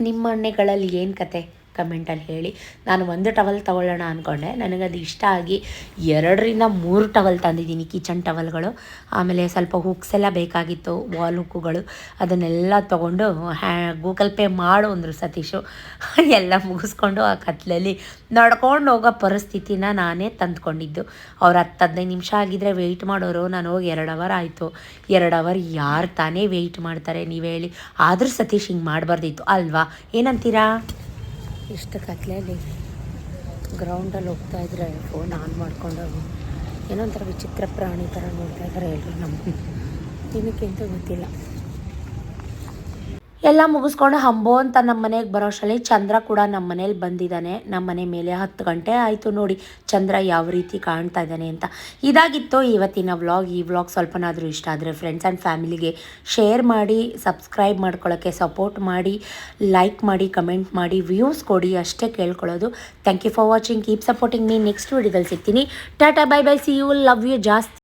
ನಿಮ್ಮ ಮನೆಗಳಲ್ಲಿ ಏನು ಕತೆ? ಕಮೆಂಟಲ್ಲಿ ಹೇಳಿ. ನಾನು ಒಂದು ಟವಲ್ ತೊಗೊಳ್ಳೋಣ ಅಂದ್ಕೊಂಡೆ ನನಗದು ಇಷ್ಟ ಆಗಿ ಎರಡರಿಂದ ಮೂರು ಟವಲ್ ತಂದಿದ್ದೀನಿ ಕಿಚನ್ ಟವಲ್ಗಳು. ಆಮೇಲೆ ಸ್ವಲ್ಪ ಹುಕ್ಸ್ ಎಲ್ಲ ಬೇಕಾಗಿತ್ತು, ವಾಲ್ ಹುಕ್ಕುಗಳು. ಅದನ್ನೆಲ್ಲ ತೊಗೊಂಡು ಹ್ಯಾ ಗೂಗಲ್ ಪೇ ಮಾಡು ಅಂದರು ಸತೀಶು. ಎಲ್ಲ ಮುಗಿಸ್ಕೊಂಡು ಆ ಕತ್ಲಲ್ಲಿ ನಡ್ಕೊಂಡು ಹೋಗೋ ಪರಿಸ್ಥಿತಿನ ನಾನೇ ತಂದ್ಕೊಂಡಿದ್ದು. ಅವ್ರು ಹತ್ತು ಹದಿನೈದು ನಿಮಿಷ ಆಗಿದ್ರೆ ವೆಯ್ಟ್ ಮಾಡೋರು. ನಾನು ಹೋಗಿ ಎರಡು ಅವರ್ ಆಯಿತು. ಎರಡು ಅವರ್ ಯಾರು ತಾನೇ ವೆಯ್ಟ್ ಮಾಡ್ತಾರೆ? ನೀವು ಹೇಳಿ. ಆದರೂ ಸತೀಶ್ ಹಿಂಗೆ ಮಾಡಬಾರ್ದಿತ್ತು. ಅಲ್ವಾ? ಏನಂತೀರಾ? ಇಷ್ಟು ಕತ್ಲೆಯಲ್ಲಿ ಗ್ರೌಂಡಲ್ಲಿ ಹೋಗ್ತಾ ಇದ್ರೆ ಫೋನ್ ಆನ್ ಮಾಡ್ಕೊಂಡು ಏನೋ ಒಂಥರ ವಿಚಿತ್ರ ಪ್ರಾಣಿ ಥರ ನೋಡ್ತಾ ಇದ್ದಾರೆ ಎಲ್ಲರೂ ನಮ್ಮ ಏನಕ್ಕೆ ಅಂತ ಗೊತ್ತಿಲ್ಲ. ಎಲ್ಲ ಮುಗಿಸ್ಕೊಂಡು ಹಂಬೋ ಅಂತ ನಮ್ಮ ಮನೆಗೆ ಬರೋಷ್ಟರಲ್ಲಿ ಚಂದ್ರ ಕೂಡ ನಮ್ಮ ಮನೇಲಿ ಬಂದಿದ್ದಾನೆ ನಮ್ಮ ಮನೆ ಮೇಲೆ ಹತ್ತು ಗಂಟೆ ಆಯಿತು ನೋಡಿ ಚಂದ್ರ ಯಾವ ರೀತಿ ಕಾಣ್ತಾ ಇದ್ದಾನೆ ಅಂತ. ಇದಾಗಿತ್ತು ಇವತ್ತಿನ ವ್ಲಾಗ್. ಈ ವ್ಲಾಗ್ ಸ್ವಲ್ಪನಾದರೂ ಇಷ್ಟ ಆದರೆ ಫ್ರೆಂಡ್ಸ್ ಆ್ಯಂಡ್ ಫ್ಯಾಮಿಲಿಗೆ ಶೇರ್ ಮಾಡಿ ಸಬ್ಸ್ಕ್ರೈಬ್ ಮಾಡ್ಕೊಳ್ಳೋಕ್ಕೆ ಸಪೋರ್ಟ್ ಮಾಡಿ ಲೈಕ್ ಮಾಡಿ ಕಮೆಂಟ್ ಮಾಡಿ ವ್ಯೂಸ್ ಕೊಡಿ ಅಷ್ಟೇ ಕೇಳ್ಕೊಳ್ಳೋದು. Thank you for watching keep supporting me next ವಿಡಿಯೋದಲ್ಲಿ ಸಿಗ್ತೀನಿ. Tata bye bye see you love you ಜಾಸ್ತಿ.